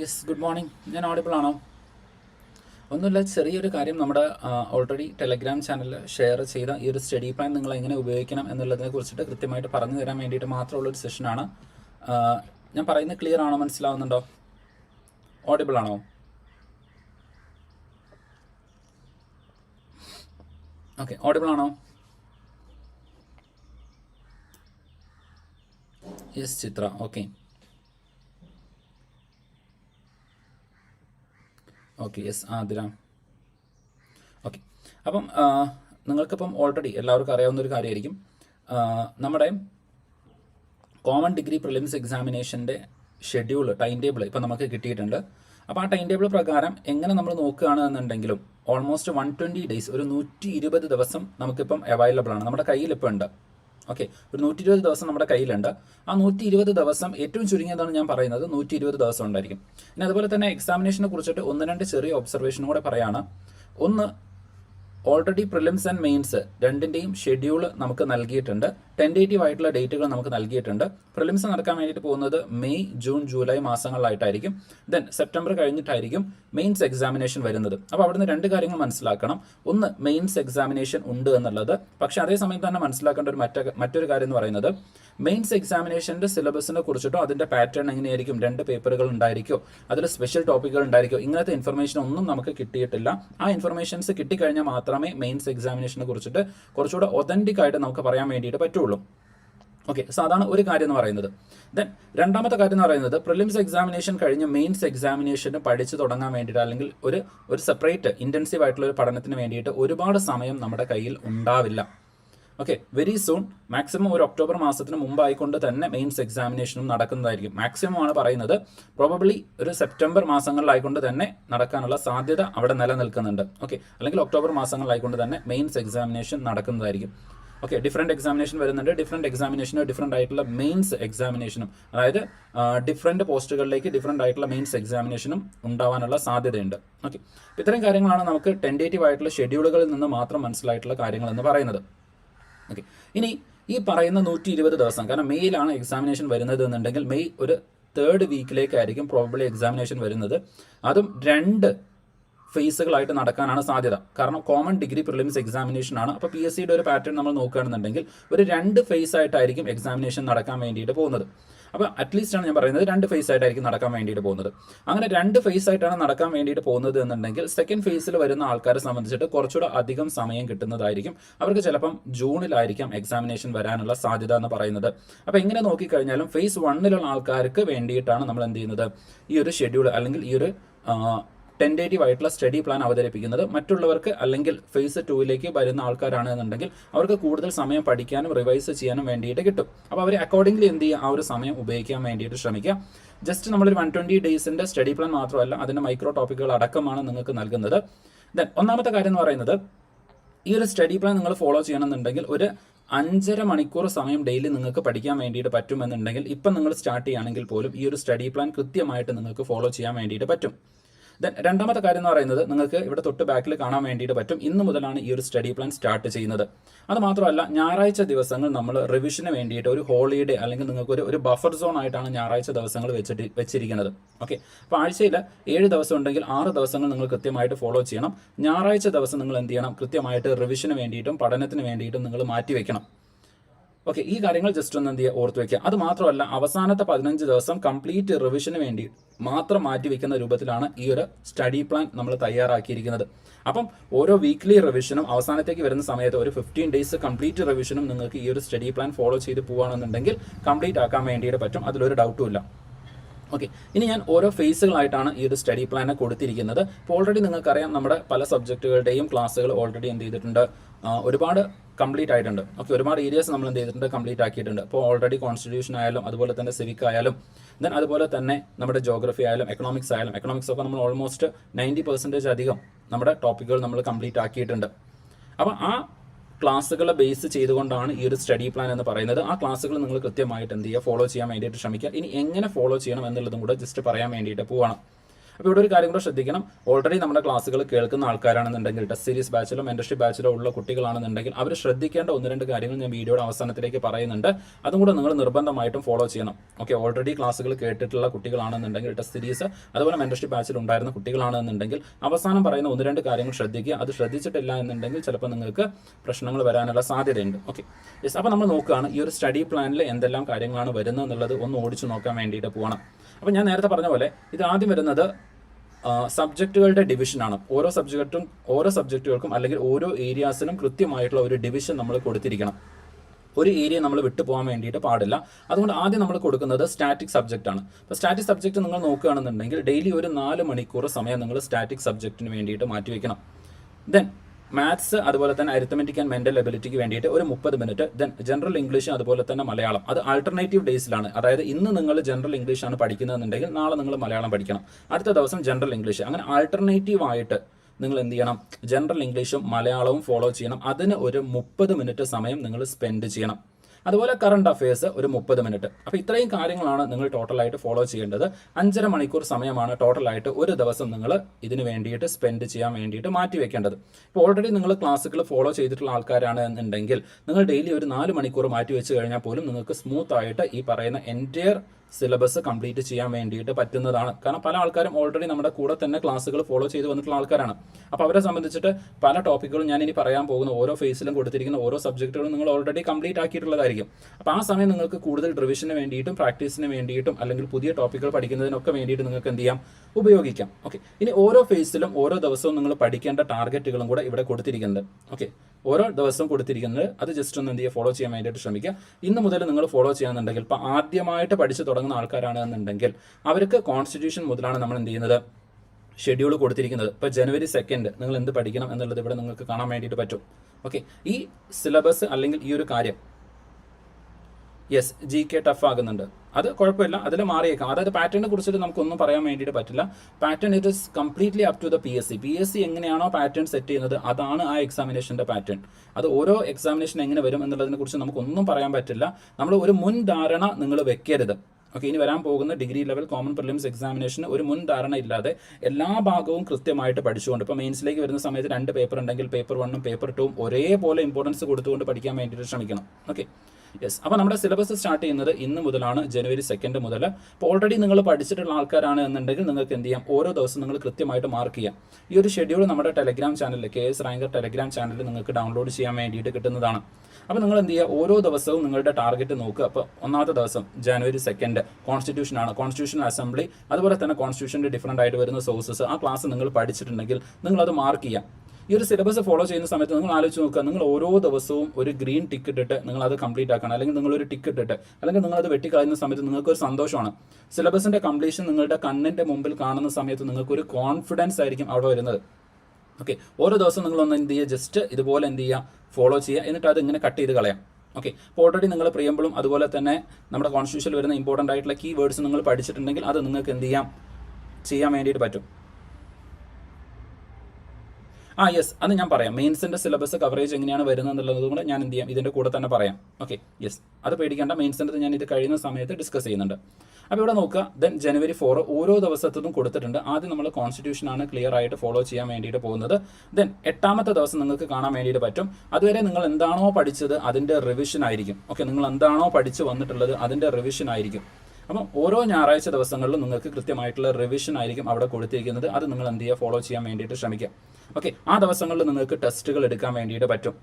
Yes good morning ഞാൻ audible ആണോ? ഒന്നുമില്ല ചെറിയൊരു കാര്യം നമ്മുടെ ഓൾറെഡി ടെലഗ്രാം ചാനലിൽ ഷെയർ ചെയ്ത ഈ ഒരു സ്റ്റഡി പ്ലാൻ നിങ്ങൾ എങ്ങനെ ഉപയോഗിക്കണം എന്നുള്ളതിനെ കുറിച്ചിട്ട് കൃത്യമായിട്ട് പറഞ്ഞു തരാൻ വേണ്ടിയിട്ട് മാത്രമുള്ളൊരു സെഷനാണ് ഞാൻ പറയുന്നത് ക്ലിയർ ആണോ? മനസ്സിലാവുന്നുണ്ടോ? ഓഡിബിൾ ആണോ? ഓക്കെ ഓഡിബിൾ ആണോ? Yes Chitra okay okay yes Athira. Okay അപ്പം നിങ്ങൾക്കിപ്പം ഓൾറെഡി എല്ലാവർക്കും അറിയാവുന്ന ഒരു കാര്യമായിരിക്കും നമ്മുടെ കോമൺ ഡിഗ്രി പ്രിലിംസ് എക്സാമിനേഷന്റെ ഷെഡ്യൂൾ ടൈം ടേബിൾ ഇപ്പം നമുക്ക് കിട്ടിയിട്ടുണ്ട്. അപ്പോൾ ആ ടൈം ടേബിൾ പ്രകാരം എങ്ങനെ നമ്മൾ നോക്കുകയാണ് എന്നുണ്ടെങ്കിലും ഓൾമോസ്റ്റ് വൺ ട്വന്റി ഡേയ്സ് ഒരു നൂറ്റി ഇരുപത് ദിവസം നമുക്കിപ്പം അവൈലബിൾ ആണ്. നമ്മുടെ കയ്യിൽ ഇപ്പോൾ ഉണ്ട്. ഓക്കെ ഒരു നൂറ്റി ഇരുപത് ദിവസം നമ്മുടെ കയ്യിലുണ്ട്. ആ നൂറ്റി ഇരുപത് ദിവസം ഏറ്റവും ചുരുങ്ങിയതാണ് ഞാൻ പറയുന്നത്. നൂറ്റി ഇരുപത് ദിവസം ഉണ്ടായിരിക്കും. പിന്നെ അതുപോലെ തന്നെ എക്സാമിനേഷനെ കുറിച്ചിട്ട് ഒന്ന് രണ്ട് ചെറിയ ഒബ്സർവേഷനും കൂടെ പറയാണ്. ഒന്ന് ഓൾറെഡി പ്രിലിംസ് ആൻഡ് മെയിൻസ് രണ്ടിന്റെയും ഷെഡ്യൂൾ നമുക്ക് നൽകിയിട്ടുണ്ട്. ടെൻഡേറ്റീവ് ആയിട്ടുള്ള ഡേറ്റുകൾ നമുക്ക് നൽകിയിട്ടുണ്ട്. പ്രിലിംസ് നടക്കാൻ വേണ്ടിയിട്ട് പോകുന്നത് മെയ് ജൂൺ ജൂലൈ മാസങ്ങളിലായിട്ടായിരിക്കും. ദെൻ സെപ്റ്റംബർ കഴിഞ്ഞിട്ടായിരിക്കും മെയിൻസ് എക്സാമിനേഷൻ വരുന്നത്. അപ്പോൾ അവിടുന്ന് രണ്ട് കാര്യങ്ങൾ മനസ്സിലാക്കണം. ഒന്ന് മെയിൻസ് എക്സാമിനേഷൻ ഉണ്ട് എന്നുള്ളത്. പക്ഷേ അതേസമയം തന്നെ മനസ്സിലാക്കേണ്ട ഒരു മറ്റ മറ്റൊരു കാര്യം എന്ന് പറയുന്നത് മെയിൻസ് എക്സാമിനേഷന്റെ സിലബസിനെ കുറിച്ചിട്ടോ അതിന്റെ പാറ്റേൺ എങ്ങനെയായിരിക്കും രണ്ട് പേപ്പറുകൾ ഉണ്ടായിരിക്കോ അതിൽ സ്പെഷ്യൽ ടോപ്പിക്കുകൾ ഉണ്ടായിരിക്കോ ഇങ്ങനത്തെ ഇൻഫർമേഷൻ ഒന്നും നമുക്ക് കിട്ടിയിട്ടില്ല. ആ ഇൻഫർമേഷൻസ് കിട്ടിക്കഴിഞ്ഞാൽ മാത്രമേ മെയിൻസ് എക്സാമിനേഷനെ കുറിച്ചിട്ട് കുറച്ചുകൂടെ ഒതന്റിക് ആയിട്ട് നമുക്ക് പറയാൻ വേണ്ടിയിട്ട് പറ്റുള്ളൂ. ഓക്കെ സോ അതാണ് ഒരു കാര്യം എന്ന് പറയുന്നത്. ദെൻ രണ്ടാമത്തെ കാര്യം എന്ന് പറയുന്നത് പ്രിലിംസ് എക്സാമിനേഷൻ കഴിഞ്ഞ് മെയിൻസ് എക്സാമിനേഷന് പഠിച്ചു തുടങ്ങാൻ വേണ്ടിയിട്ട് അല്ലെങ്കിൽ ഒരു ഒരു സെപ്പറേറ്റ് ഇന്റൻസീവ് ആയിട്ടുള്ള ഒരു പഠനത്തിന് വേണ്ടിയിട്ട് ഒരുപാട് സമയം നമ്മുടെ കയ്യിൽ ഉണ്ടാവില്ല. ഓക്കെ വെരി സൂൺ മാക്സിമം ഒരു ഒക്ടോബർ മാസത്തിന് മുമ്പായിക്കൊണ്ട് തന്നെ മെയിൻസ് എക്സാമിനേഷനും നടക്കുന്നതായിരിക്കും. മാക്സിമം ആണ് പറയുന്നത് പ്രോബബ്ലി ഒരു സെപ്റ്റംബർ മാസങ്ങളിലായിക്കൊണ്ട് തന്നെ നടക്കാനുള്ള സാധ്യത അവിടെ നിലനിൽക്കുന്നുണ്ട്. ഓക്കെ അല്ലെങ്കിൽ ഒക്ടോബർ മാസങ്ങളിലായിക്കൊണ്ട് തന്നെ മെയിൻസ് എക്സാമിനേഷൻ നടക്കുന്നതായിരിക്കും. ഓക്കെ ഡിഫറെന്റ് എക്സാമിനേഷൻ വരുന്നുണ്ട്. ഡിഫറെന്റ് എക്സാമിനേഷനും ഡിഫറെന്റ് ആയിട്ടുള്ള മെയിൻസ് എക്സാമിനേഷനും അതായത് ഡിഫറെന്റ് പോസ്റ്റുകളിലേക്ക് ഡിഫറെന്റ് ആയിട്ടുള്ള മെയിൻസ് എക്സാമിനേഷനും ഉണ്ടാവാനുള്ള സാധ്യതയുണ്ട്. ഓക്കെ ഇത്തരം കാര്യങ്ങളാണ് നമുക്ക് ടെൻഡേറ്റീവ് ആയിട്ടുള്ള ഷെഡ്യൂളുകളിൽ നിന്ന് മാത്രം മനസ്സിലായിട്ടുള്ള കാര്യങ്ങൾ എന്ന് പറയുന്നത്. ഓക്കെ ഇനി ഈ പറയുന്ന നൂറ്റി ഇരുപത് ദിവസം കാരണം മെയ്യിലാണ് എക്സാമിനേഷൻ വരുന്നത് എന്നുണ്ടെങ്കിൽ മെയ് ഒരു തേർഡ് വീക്കിലേക്കായിരിക്കും പ്രോബബ്ലി എക്സാമിനേഷൻ വരുന്നത്. അതും രണ്ട് ഫേസുകളായിട്ട് നടക്കാനാണ് സാധ്യത. കാരണം കോമൺ ഡിഗ്രി പ്രിലിംസ് എക്സാമിനേഷൻ ആണ്. അപ്പോൾ പി എസ് സിയുടെ ഒരു പാറ്റേൺ നമ്മൾ നോക്കുകയാണെന്നുണ്ടെങ്കിൽ ഒരു രണ്ട് ഫേസ് ആയിട്ടായിരിക്കും എക്സാമിനേഷൻ നടക്കാൻ വേണ്ടിയിട്ട് പോകുന്നത്. അപ്പോൾ അറ്റ്ലീസ്റ്റ് ആണ് ഞാൻ പറയുന്നത് രണ്ട് ഫേസ് ആയിട്ടായിരിക്കും നടക്കാൻ വേണ്ടിയിട്ട് പോകുന്നത്. അങ്ങനെ രണ്ട് ഫേസ് ആയിട്ടാണ് നടക്കാൻ വേണ്ടിയിട്ട് പോകുന്നത് എന്നുണ്ടെങ്കിൽ സെക്കൻഡ് ഫേസിൽ വരുന്ന ആൾക്കാരെ സംബന്ധിച്ചിട്ട് കുറച്ചുകൂടെ അധികം സമയം കിട്ടുന്നതായിരിക്കും. അവർക്ക് ചിലപ്പം ജൂണിലായിരിക്കാം എക്സാമിനേഷൻ വരാനുള്ള സാധ്യത എന്ന് പറയുന്നത്. അപ്പോൾ എങ്ങനെ നോക്കിക്കഴിഞ്ഞാലും ഫേസ് വണ്ണിലുള്ള ആൾക്കാർക്ക് വേണ്ടിയിട്ടാണ് നമ്മൾ എന്ത് ചെയ്യുന്നത്? ഈ ഒരു ഷെഡ്യൂൾ അല്ലെങ്കിൽ ഈ ഒരു ടെന്റേറ്റീവ് ആയിട്ടുള്ള സ്റ്റഡി പ്ലാൻ അവതരിപ്പിക്കുന്നത്. മറ്റുള്ളവർക്ക് അല്ലെങ്കിൽ ഫേസ് ടൂവിലേക്ക് വരുന്ന ആൾക്കാരാണ് എന്നുണ്ടെങ്കിൽ അവർക്ക് കൂടുതൽ സമയം പഠിക്കാനും റിവൈസ് ചെയ്യാനും വേണ്ടിയിട്ട് കിട്ടും. അപ്പോൾ അവർ അക്കോർഡിംഗ്ലി എന്ത് ചെയ്യുക? ആ ഒരു സമയം ഉപയോഗിക്കാൻ വേണ്ടിയിട്ട് ശ്രമിക്കുക. ജസ്റ്റ് നമ്മളൊരു വൺ ട്വന്റി ഡേയ്സിന്റെ സ്റ്റഡി പ്ലാൻ മാത്രമല്ല അതിന്റെ മൈക്രോ ടോപ്പിക്കുകൾ അടക്കമാണ് നിങ്ങൾക്ക് നൽകുന്നത്. ദെൻ ഒന്നാമത്തെ കാര്യം എന്ന് പറയുന്നത് ഈ ഒരു സ്റ്റഡി പ്ലാൻ നിങ്ങൾ ഫോളോ ചെയ്യണമെന്നുണ്ടെങ്കിൽ ഒരു അഞ്ചര മണിക്കൂർ സമയം ഡെയിലി നിങ്ങൾക്ക് പഠിക്കാൻ വേണ്ടിയിട്ട് പറ്റുമെന്നുണ്ടെങ്കിൽ ഇപ്പം നിങ്ങൾ സ്റ്റാർട്ട് ചെയ്യുകയാണെങ്കിൽ പോലും ഈ ഒരു സ്റ്റഡി പ്ലാൻ കൃത്യമായിട്ട് നിങ്ങൾക്ക് ഫോളോ ചെയ്യാൻ വേണ്ടിയിട്ട് പറ്റും. ദെൻ രണ്ടാമത്തെ കാര്യം എന്ന് പറയുന്നത് നിങ്ങൾക്ക് ഇവിടെ തൊട്ട് ബാക്കിൽ കാണാൻ വേണ്ടിയിട്ട് പറ്റും. ഇന്ന് മുതലാണ് ഈ ഒരു സ്റ്റഡി പ്ലാൻ സ്റ്റാർട്ട് ചെയ്യുന്നത്. അത് മാത്രമല്ല ഞായറാഴ്ച ദിവസങ്ങൾ നമ്മൾ റിവിഷന് വേണ്ടിയിട്ട് ഒരു ഹോളിഡേ അല്ലെങ്കിൽ നിങ്ങൾക്ക് ഒരു ബഫർ സോൺ ആയിട്ടാണ് ഞായറാഴ്ച ദിവസങ്ങൾ വെച്ചിട്ട് വെച്ചിരിക്കുന്നത്. ഓക്കെ അപ്പോൾ ആഴ്ചയിൽ ഏഴ് ദിവസം ഉണ്ടെങ്കിൽ ആറ് ദിവസങ്ങൾ നിങ്ങൾ കൃത്യമായിട്ട് ഫോളോ ചെയ്യണം. ഞായറാഴ്ച ദിവസം നിങ്ങൾ എന്ത് ചെയ്യണം? കൃത്യമായിട്ട് റിവിഷന് വേണ്ടിയിട്ടും പഠനത്തിന് വേണ്ടിയിട്ടും നിങ്ങൾ മാറ്റി വെക്കണം. ഓക്കെ ഈ കാര്യങ്ങൾ ജസ്റ്റ് ഒന്ന് എന്ത് ചെയ്യുക ഓർത്ത് വെക്കുക അത് മാത്രമല്ല അവസാനത്തെ പതിനഞ്ച് ദിവസം കംപ്ലീറ്റ് റിവിഷന് വേണ്ടി മാത്രം മാറ്റി വെക്കുന്ന രൂപത്തിലാണ് ഈ ഒരു സ്റ്റഡി പ്ലാൻ നമ്മൾ തയ്യാറാക്കിയിരിക്കുന്നത്. അപ്പം ഓരോ വീക്ക്ലി റിവിഷനും അവസാനത്തേക്ക് വരുന്ന സമയത്ത് ഒരു ഫിഫ്റ്റീൻ ഡേയ്സ് കംപ്ലീറ്റ് റിവിഷനും നിങ്ങൾക്ക് ഈ ഒരു സ്റ്റഡി പ്ലാൻ ഫോളോ ചെയ്ത് പോവുകയാണെന്നുണ്ടെങ്കിൽ കംപ്ലീറ്റ് ആക്കാൻ വേണ്ടിയിട്ട് പറ്റും. അതിലൊരു ഡൗട്ടും ഇല്ല. ഓക്കെ ഇനി ഞാൻ ഓരോ ഫേസുകളായിട്ടാണ് ഈ ഒരു സ്റ്റഡി പ്ലാന് കൊടുത്തിരിക്കുന്നത്. ഇപ്പോൾ ഓൾറെഡി നിങ്ങൾക്കറിയാം നമ്മുടെ പല സബ്ജക്റ്റുകളുടെയും ക്ലാസ്സുകൾ ഓൾറെഡി എന്ത് ചെയ്തിട്ടുണ്ട്. ഒരുപാട് കംപ്ലീറ്റ് ആയിട്ടുണ്ട്. ഓക്കെ ഒരുപാട് ഏരിയാസ് നമ്മൾ എന്ത് ചെയ്തിട്ടുണ്ട് കംപ്ലീറ്റ് ആക്കിയിട്ടുണ്ട്. അപ്പോൾ ഓൾറെഡി കോൺസ്റ്റിറ്റ്യൂഷൻ ആയാലും അതുപോലെ തന്നെ സിവിക് ആയാലും ദെൻ അതുപോലെ തന്നെ നമ്മുടെ ജോഗ്രഫി ആയാലും എക്കണോമിക്സ് ആയാലും എക്കണോമിക്സ് ഒക്കെ നമ്മൾ ഓൾമോസ്റ്റ് നയന്റി പെർസെന്റേജ് അധികം നമ്മുടെ ടോപ്പിക്കുകൾ നമ്മൾ കംപ്ലീറ്റ് ആക്കിയിട്ടുണ്ട്. അപ്പോൾ ആ ക്ലാസ്സുകളെ ബേസ് ചെയ്തുകൊണ്ടാണ് ഈ ഒരു സ്റ്റഡി പ്ലാൻ എന്ന് പറയുന്നത്. ആ ക്ലാസ്സുകൾ നിങ്ങൾ കൃത്യമായിട്ട് എന്ത് ചെയ്യുക? ഫോളോ ചെയ്യാൻ വേണ്ടിയിട്ട് ശ്രമിക്കുക. ഇനി എങ്ങനെ ഫോളോ ചെയ്യണം എന്നുള്ളതും കൂടെ ജസ്റ്റ് പറയാൻ വേണ്ടിയിട്ട് പോവാണ്. അപ്പോൾ ഇവിടെ ഒരു കാര്യം കൂടെ ശ്രദ്ധിക്കണം. ഓൾറെഡി നമ്മുടെ ക്ലാസ്സുകൾ കേൾക്കുന്ന ആൾക്കാരാണെന്നുണ്ടെങ്കിൽ ടെസ്റ്റ് സീരീസ് ബാച്ചിലോ മെന്റർഷിപ്പ് ബാച്ചിലോ ഉള്ള കുട്ടികളാണെന്നുണ്ടെങ്കിൽ അവർ ശ്രദ്ധിക്കേണ്ട ഒന്ന് രണ്ട് കാര്യങ്ങൾ ഞാൻ വീഡിയോയുടെ അവസാനത്തിലേക്ക് പറയുന്നുണ്ട്. അതും കൂടെ നിങ്ങൾ നിർബന്ധമായിട്ടും ഫോളോ ചെയ്യണം. ഓക്കെ ഓൾറെഡി ക്ലാസ്സുകൾ കേട്ടിട്ടുള്ള കുട്ടികളാണെന്നുണ്ടെങ്കിൽ ടെസ്റ്റ് സീരീസ് അതുപോലെ മെന്റർഷിപ്പ് ബാച്ചിൽ ഉണ്ടായിരുന്ന കുട്ടികളാണെന്നുണ്ടെങ്കിൽ അവസാനം പറയുന്ന ഒന്ന് രണ്ട് കാര്യങ്ങൾ ശ്രദ്ധിക്കുക. അത് ശ്രദ്ധിച്ചിട്ടില്ല എന്നുണ്ടെങ്കിൽ ചിലപ്പോൾ നിങ്ങൾക്ക് പ്രശ്നങ്ങൾ വരാനുള്ള സാധ്യതയുണ്ട്. ഓക്കെ യെസ് അപ്പോൾ നമ്മൾ നോക്കുകയാണ് ഈ ഒരു സ്റ്റഡി പ്ലാനിൽ എന്തെല്ലാം കാര്യങ്ങളാണ് വരുന്നത് എന്നുള്ളത് ഒന്ന് ഓടിച്ചു നോക്കാൻ വേണ്ടിയിട്ട് പോകണം അപ്പോൾ ഞാൻ നേരത്തെ പറഞ്ഞ പോലെ ഇത് ആദ്യം വരുന്നത് സബ്ജക്റ്റുകളുടെ ഡിവിഷനാണ് ഓരോ സബ്ജക്റ്റും ഓരോ സബ്ജക്റ്റുകൾക്കും അല്ലെങ്കിൽ ഓരോ ഏരിയാസിനും കൃത്യമായിട്ടുള്ള ഒരു ഡിവിഷൻ നമ്മൾ കൊടുത്തിരിക്കണം. ഒരു ഏരിയ നമ്മൾ വിട്ടു പോകാൻ വേണ്ടിയിട്ട് പാടില്ല. അതുകൊണ്ട് ആദ്യം നമ്മൾ കൊടുക്കുന്നത് സ്റ്റാറ്റിക് സബ്ജക്റ്റ് ആണ്. സ്റ്റാറ്റിക് സബ്ജക്റ്റ് നിങ്ങൾ നോക്കുകയാണെന്നുണ്ടെങ്കിൽ ഡെയിലി ഒരു നാല് മണിക്കൂർ സമയം നിങ്ങൾ സ്റ്റാറ്റിക് സബ്ജക്റ്റിന് വേണ്ടിയിട്ട് മാറ്റിവെക്കണം. ദെൻ മാത്സ് അതുപോലെ തന്നെ അരിത്തമെറ്റിക് ആൻഡ് മെന്റൽ എബിലിറ്റിക്ക് വേണ്ടിയിട്ട് ഒരു മുപ്പത് മിനിറ്റ് ദെൻ ജനറൽ ഇംഗ്ലീഷ് അതുപോലെ തന്നെ മലയാളം. അത് ആൾട്ടർനേറ്റീവ് ഡേയ്സിലാണ് അതായത് ഇന്ന് നിങ്ങൾ ജനറൽ ഇംഗ്ലീഷ് ആണ് പഠിക്കുന്നതെന്നുണ്ടെങ്കിൽ നാളെ നിങ്ങൾ മലയാളം പഠിക്കണം. അടുത്ത ദിവസം ജനറൽ ഇംഗ്ലീഷ് അങ്ങനെ ആൾട്ടർനേറ്റീവ് ആയിട്ട് നിങ്ങൾ എന്ത് ചെയ്യണം? ജനറൽ ഇംഗ്ലീഷും മലയാളവും ഫോളോ ചെയ്യണം. അതിന് ഒരു മുപ്പത് മിനിറ്റ് സമയം നിങ്ങൾ സ്പെൻഡ് ചെയ്യണം. അതുപോലെ കറണ്ട് അഫയേഴ്സ് ഒരു മുപ്പത് മിനിറ്റ് അപ്പോൾ ഇത്രയും കാര്യങ്ങളാണ് നിങ്ങൾ ടോട്ടലായിട്ട് ഫോളോ ചെയ്യേണ്ടത്. അഞ്ചര മണിക്കൂർ സമയമാണ് ടോട്ടലായിട്ട് ഒരു ദിവസം നിങ്ങൾ ഇതിന് വേണ്ടിയിട്ട് സ്പെൻഡ് ചെയ്യാൻ വേണ്ടിയിട്ട് മാറ്റി വെക്കേണ്ടത്. ഇപ്പോൾ ഓൾറെഡി നിങ്ങൾ ക്ലാസ്സുകൾ ഫോളോ ചെയ്തിട്ടുള്ള ആൾക്കാരാണ് എന്നുണ്ടെങ്കിൽ നിങ്ങൾ ഡെയിലി ഒരു നാല് മണിക്കൂർ മാറ്റി വെച്ച് കഴിഞ്ഞാൽ പോലും നിങ്ങൾക്ക് സ്മൂത്ത് ആയിട്ട് ഈ പറയുന്ന എന്റയർ സിലബസ് കംപ്ലീറ്റ് ചെയ്യാൻ വേണ്ടിയിട്ട് പറ്റുന്നതാണ്. കാരണം പല ആൾക്കാരും ഓൾറെഡി നമ്മുടെ കൂടെ തന്നെ ക്ലാസ്സുകൾ ഫോളോ ചെയ്ത് വന്നിട്ടുള്ള ആൾക്കാരാണ്. അപ്പോൾ അവരെ സംബന്ധിച്ചിട്ട് പല ടോപ്പിക്കുകളും ഞാൻ ഇനി പറയാൻ പോകുന്ന. ഓരോ ഫേസിലും കൊടുത്തിരിക്കുന്ന ഓരോ സബ്ജക്റ്റുകളും നിങ്ങൾ ഓൾറെഡി കംപ്ലീറ്റ് ആക്കിയിട്ടുള്ളതായിരിക്കും. അപ്പോൾ ആ സമയം നിങ്ങൾക്ക് കൂടുതൽ റിവിഷന് വേണ്ടിയിട്ടും പ്രാക്ടീസിന് വേണ്ടിയിട്ടും അല്ലെങ്കിൽ പുതിയ ടോപ്പിക്കുകൾ പഠിക്കുന്നതിനൊക്കെ വേണ്ടിയിട്ട് നിങ്ങൾക്ക് എന്ത് ചെയ്യാം? ഉപയോഗിക്കാം. ഓക്കെ ഇനി ഓരോ ഫേസിലും ഓരോ ദിവസവും നിങ്ങൾ പഠിക്കേണ്ട ടാർഗറ്റുകളും കൂടെ ഇവിടെ കൊടുത്തിരിക്കുന്നുണ്ട് ഓക്കെ ഓരോ ദിവസവും കൊടുത്തിരിക്കുന്നത് അത് ജസ്റ്റ് ഒന്ന് എന്ത് ചെയ്യുക? ഫോളോ ചെയ്യാൻ വേണ്ടിയിട്ട് ശ്രമിക്കുക. ഇന്ന് മുതൽ നിങ്ങൾ ഫോളോ ചെയ്യാന്നുണ്ടെങ്കിൽ ഇപ്പോൾ ആദ്യമായിട്ട് പഠിച്ചു തുടങ്ങുന്ന ആൾക്കാരാണ് എന്നുണ്ടെങ്കിൽ അവർക്ക് കോൺസ്റ്റിറ്റ്യൂഷൻ മുതലാണ് നമ്മൾ എന്ത് ചെയ്യുന്നത്? ഷെഡ്യൂൾ കൊടുത്തിരിക്കുന്നത്. ഇപ്പോൾ ജനുവരി സെക്കൻഡ് നിങ്ങൾ എന്ത് പഠിക്കണം എന്നുള്ളത് ഇവിടെ നിങ്ങൾക്ക് കാണാൻ വേണ്ടിയിട്ട് പറ്റും. ഓക്കെ ഈ സിലബസ് അല്ലെങ്കിൽ ഈ ഒരു കാര്യം യെസ് ജി കെ ടഫ് ആകുന്നുണ്ട്. അത് കുഴപ്പമില്ല. അതിൽ മാറിയേക്കാം. അതായത് പാറ്റേണിനെ കുറിച്ചിട്ട് നമുക്കൊന്നും പറയാൻ വേണ്ടിയിട്ട് പറ്റില്ല. Pattern it is completely up to the P S C P S C എങ്ങനെയാണോ പാറ്റേൺ സെറ്റ് ചെയ്യുന്നത് അതാണ് ആ എക്സാമിനേഷന്റെ പാറ്റേൺ അത് ഓരോ എക്സാമിനേഷൻ എങ്ങനെ വരും എന്നുള്ളതിനെ കുറിച്ച് നമുക്കൊന്നും പറയാൻ പറ്റില്ല. നമ്മൾ ഒരു മുൻ ധാരണ നിങ്ങൾ വെക്കരുത്. ഓക്കെ ഇനി വരാൻ പോകുന്ന ഡിഗ്രി ലെവൽ കോമൺ പ്രിലിംസ് എക്സാമിനേഷന് ഒരു മുൻ ധാരണ ഇല്ലാതെ എല്ലാ ഭാഗവും കൃത്യമായിട്ട് പഠിച്ചുകൊണ്ട് ഇപ്പോൾ മെയിൻസിലേക്ക് വരുന്ന സമയത്ത് രണ്ട് പേപ്പർ ഉണ്ടെങ്കിൽ പേപ്പർ വണ്ണും പേപ്പർ ടൂവും ഒരേപോലെ ഇമ്പോർട്ടൻസ് കൊടുത്തുകൊണ്ട് പഠിക്കാൻ വേണ്ടിയിട്ട് ശ്രമിക്കണം. ഓക്കെ. യെസ് അപ്പോൾ നമ്മുടെ സിലബസ് സ്റ്റാർട്ട് ചെയ്യുന്നത് ഇന്ന് മുതലാണ് ജനുവരി സെക്കൻഡ് മുതൽ അപ്പോൾ ഓൾറെഡി നിങ്ങൾ പഠിച്ചിട്ടുള്ള ആൾക്കാരാണ് എന്നുണ്ടെങ്കിൽ നിങ്ങൾക്ക് എന്ത് ചെയ്യാം? ഓരോ ദിവസം നിങ്ങൾ കൃത്യമായിട്ട് മാർക്ക് ചെയ്യാം. ഈ ഒരു ഷെഡ്യൂൾ നമ്മുടെ ടെലഗ്രാം ചാനലിൽ കെ എസ് റാങ്കർ ടെലഗ്രാം ചാനലിൽ നിങ്ങൾക്ക് ഡൗൺലോഡ് ചെയ്യാൻ വേണ്ടിയിട്ട് കിട്ടുന്നതാണ്. അപ്പോൾ നിങ്ങൾ എന്ത് ചെയ്യുക? ഓരോ ദിവസവും നിങ്ങളുടെ ടാർഗറ്റ് നോക്കുക. അപ്പോൾ ഒന്നാമത്തെ ദിവസം ജനുവരി സെക്കൻഡ് കോൺസ്റ്റിറ്റ്യൂഷനാണ് കോൺസ്റ്റിറ്റ്യൂഷൻ അസംബ്ലി അതുപോലെ തന്നെ കോൺസ്റ്റിറ്റ്യൂഷന്റെ ഡിഫറന്റ് ആയിട്ട് വരുന്ന സോഴ്സസ് ആ ക്ലാസ് നിങ്ങൾ പഠിച്ചിട്ടുണ്ടെങ്കിൽ നിങ്ങൾ അത് മാർക്ക് ചെയ്യാം. ഈ ഒരു സിലബസ് ഫോളോ ചെയ്യുന്ന സമയത്ത് നിങ്ങൾ ആലോചിച്ച് നോക്കുക. നിങ്ങൾ ഓരോ ദിവസവും ഒരു ഗ്രീൻ ടിക്കറ്റ് ഇട്ട് നിങ്ങൾ അത് കംപ്ലീറ്റ് ആക്കണം. അല്ലെങ്കിൽ നിങ്ങൾ ഒരു ടിക്കറ്റ് ഇട്ട് അല്ലെങ്കിൽ നിങ്ങൾ അത് വെട്ടിക്കളയുന്ന സമയത്ത് നിങ്ങൾക്ക് ഒരു സന്തോഷമാണ്. സിലബസിന്റെ കംപ്ലീഷൻ നിങ്ങളുടെ കണ്ണിന്റെ മുമ്പിൽ കാണുന്ന സമയത്ത് നിങ്ങൾക്ക് ഒരു കോൺഫിഡൻസ് ആയിരിക്കും അവിടെ വരുന്നത്. ഓക്കെ ഓരോ ദിവസം നിങ്ങൾ ഒന്ന് എന്ത് ചെയ്യുക? ജസ്റ്റ് ഇതുപോലെ എന്ത് ചെയ്യുക? ഫോളോ ചെയ്യുക. എന്നിട്ട് അത് ഇങ്ങനെ കട്ട് ചെയ്ത് കളയാം. ഓക്കെ അപ്പോൾ ഓൾറെഡി നിങ്ങൾ പ്രിയമ്പളും അതുപോലെ തന്നെ നമ്മുടെ കോൺസ്റ്റിറ്റ്യൂഷനിൽ വരുന്ന ഇമ്പോർട്ടന്റ് ആയിട്ടുള്ള കീ വേർഡ്സ് നിങ്ങൾ പഠിച്ചിട്ടുണ്ടെങ്കിൽ അത് നിങ്ങൾക്ക് എന്ത് ചെയ്യാം? ചെയ്യാൻ വേണ്ടിയിട്ട് പറ്റും. ആ യെസ് അത് ഞാൻ പറയാം. മെയിൻസിന്റെ സിലബസ് കവറേജ് എങ്ങനെയാണ് വരുന്നത് എന്നുള്ളത് കൂടെ ഞാൻ എന്ത് ചെയ്യാം? ഇതിന്റെ കൂടെ തന്നെ പറയാം. ഓക്കെ യെസ് അത് പേടിക്കേണ്ട. മെയിൻസിന്റെ ഞാൻ ഇത് കഴിയുന്ന സമയത്ത് ഡിസ്കസ് ചെയ്യുന്നുണ്ട്. അപ്പോൾ ഇവിടെ നോക്കുക. ദെൻ ജനുവരി ഫോർ ഓരോ ദിവസത്തതും കൊടുത്തിട്ടുണ്ട്. ആദ്യം നമ്മൾ കോൺസ്റ്റിറ്റ്യൂഷൻ ആണ് ക്ലിയർ ആയിട്ട് ഫോളോ ചെയ്യാൻ വേണ്ടിയിട്ട് പോകുന്നത്. ദെൻ എട്ടാമത്തെ ദിവസം നിങ്ങൾക്ക് കാണാൻ വേണ്ടിയിട്ട് പറ്റും. അതുവരെ നിങ്ങൾ എന്താണോ പഠിച്ചത് അതിന്റെ റിവിഷൻ ആയിരിക്കും. ഓക്കെ നിങ്ങൾ എന്താണോ പഠിച്ചു വന്നിട്ടുള്ളത് അതിന്റെ റിവിഷൻ ആയിരിക്കും. അപ്പം ഓരോ ഞായറാഴ്ച ദിവസങ്ങളിലും നിങ്ങൾക്ക് കൃത്യമായിട്ടുള്ള റിവിഷൻ ആയിരിക്കും അവിടെ കൊടുത്തിരിക്കുന്നത്. അത് നിങ്ങൾ എന്ത് ചെയ്യുക? ഫോളോ ചെയ്യാൻ വേണ്ടിയിട്ട് ശ്രമിക്കുക. ഓക്കെ ആ ദിവസങ്ങളിൽ നിങ്ങൾക്ക് ടെസ്റ്റുകൾ എടുക്കാൻ വേണ്ടിയിട്ട് പറ്റും.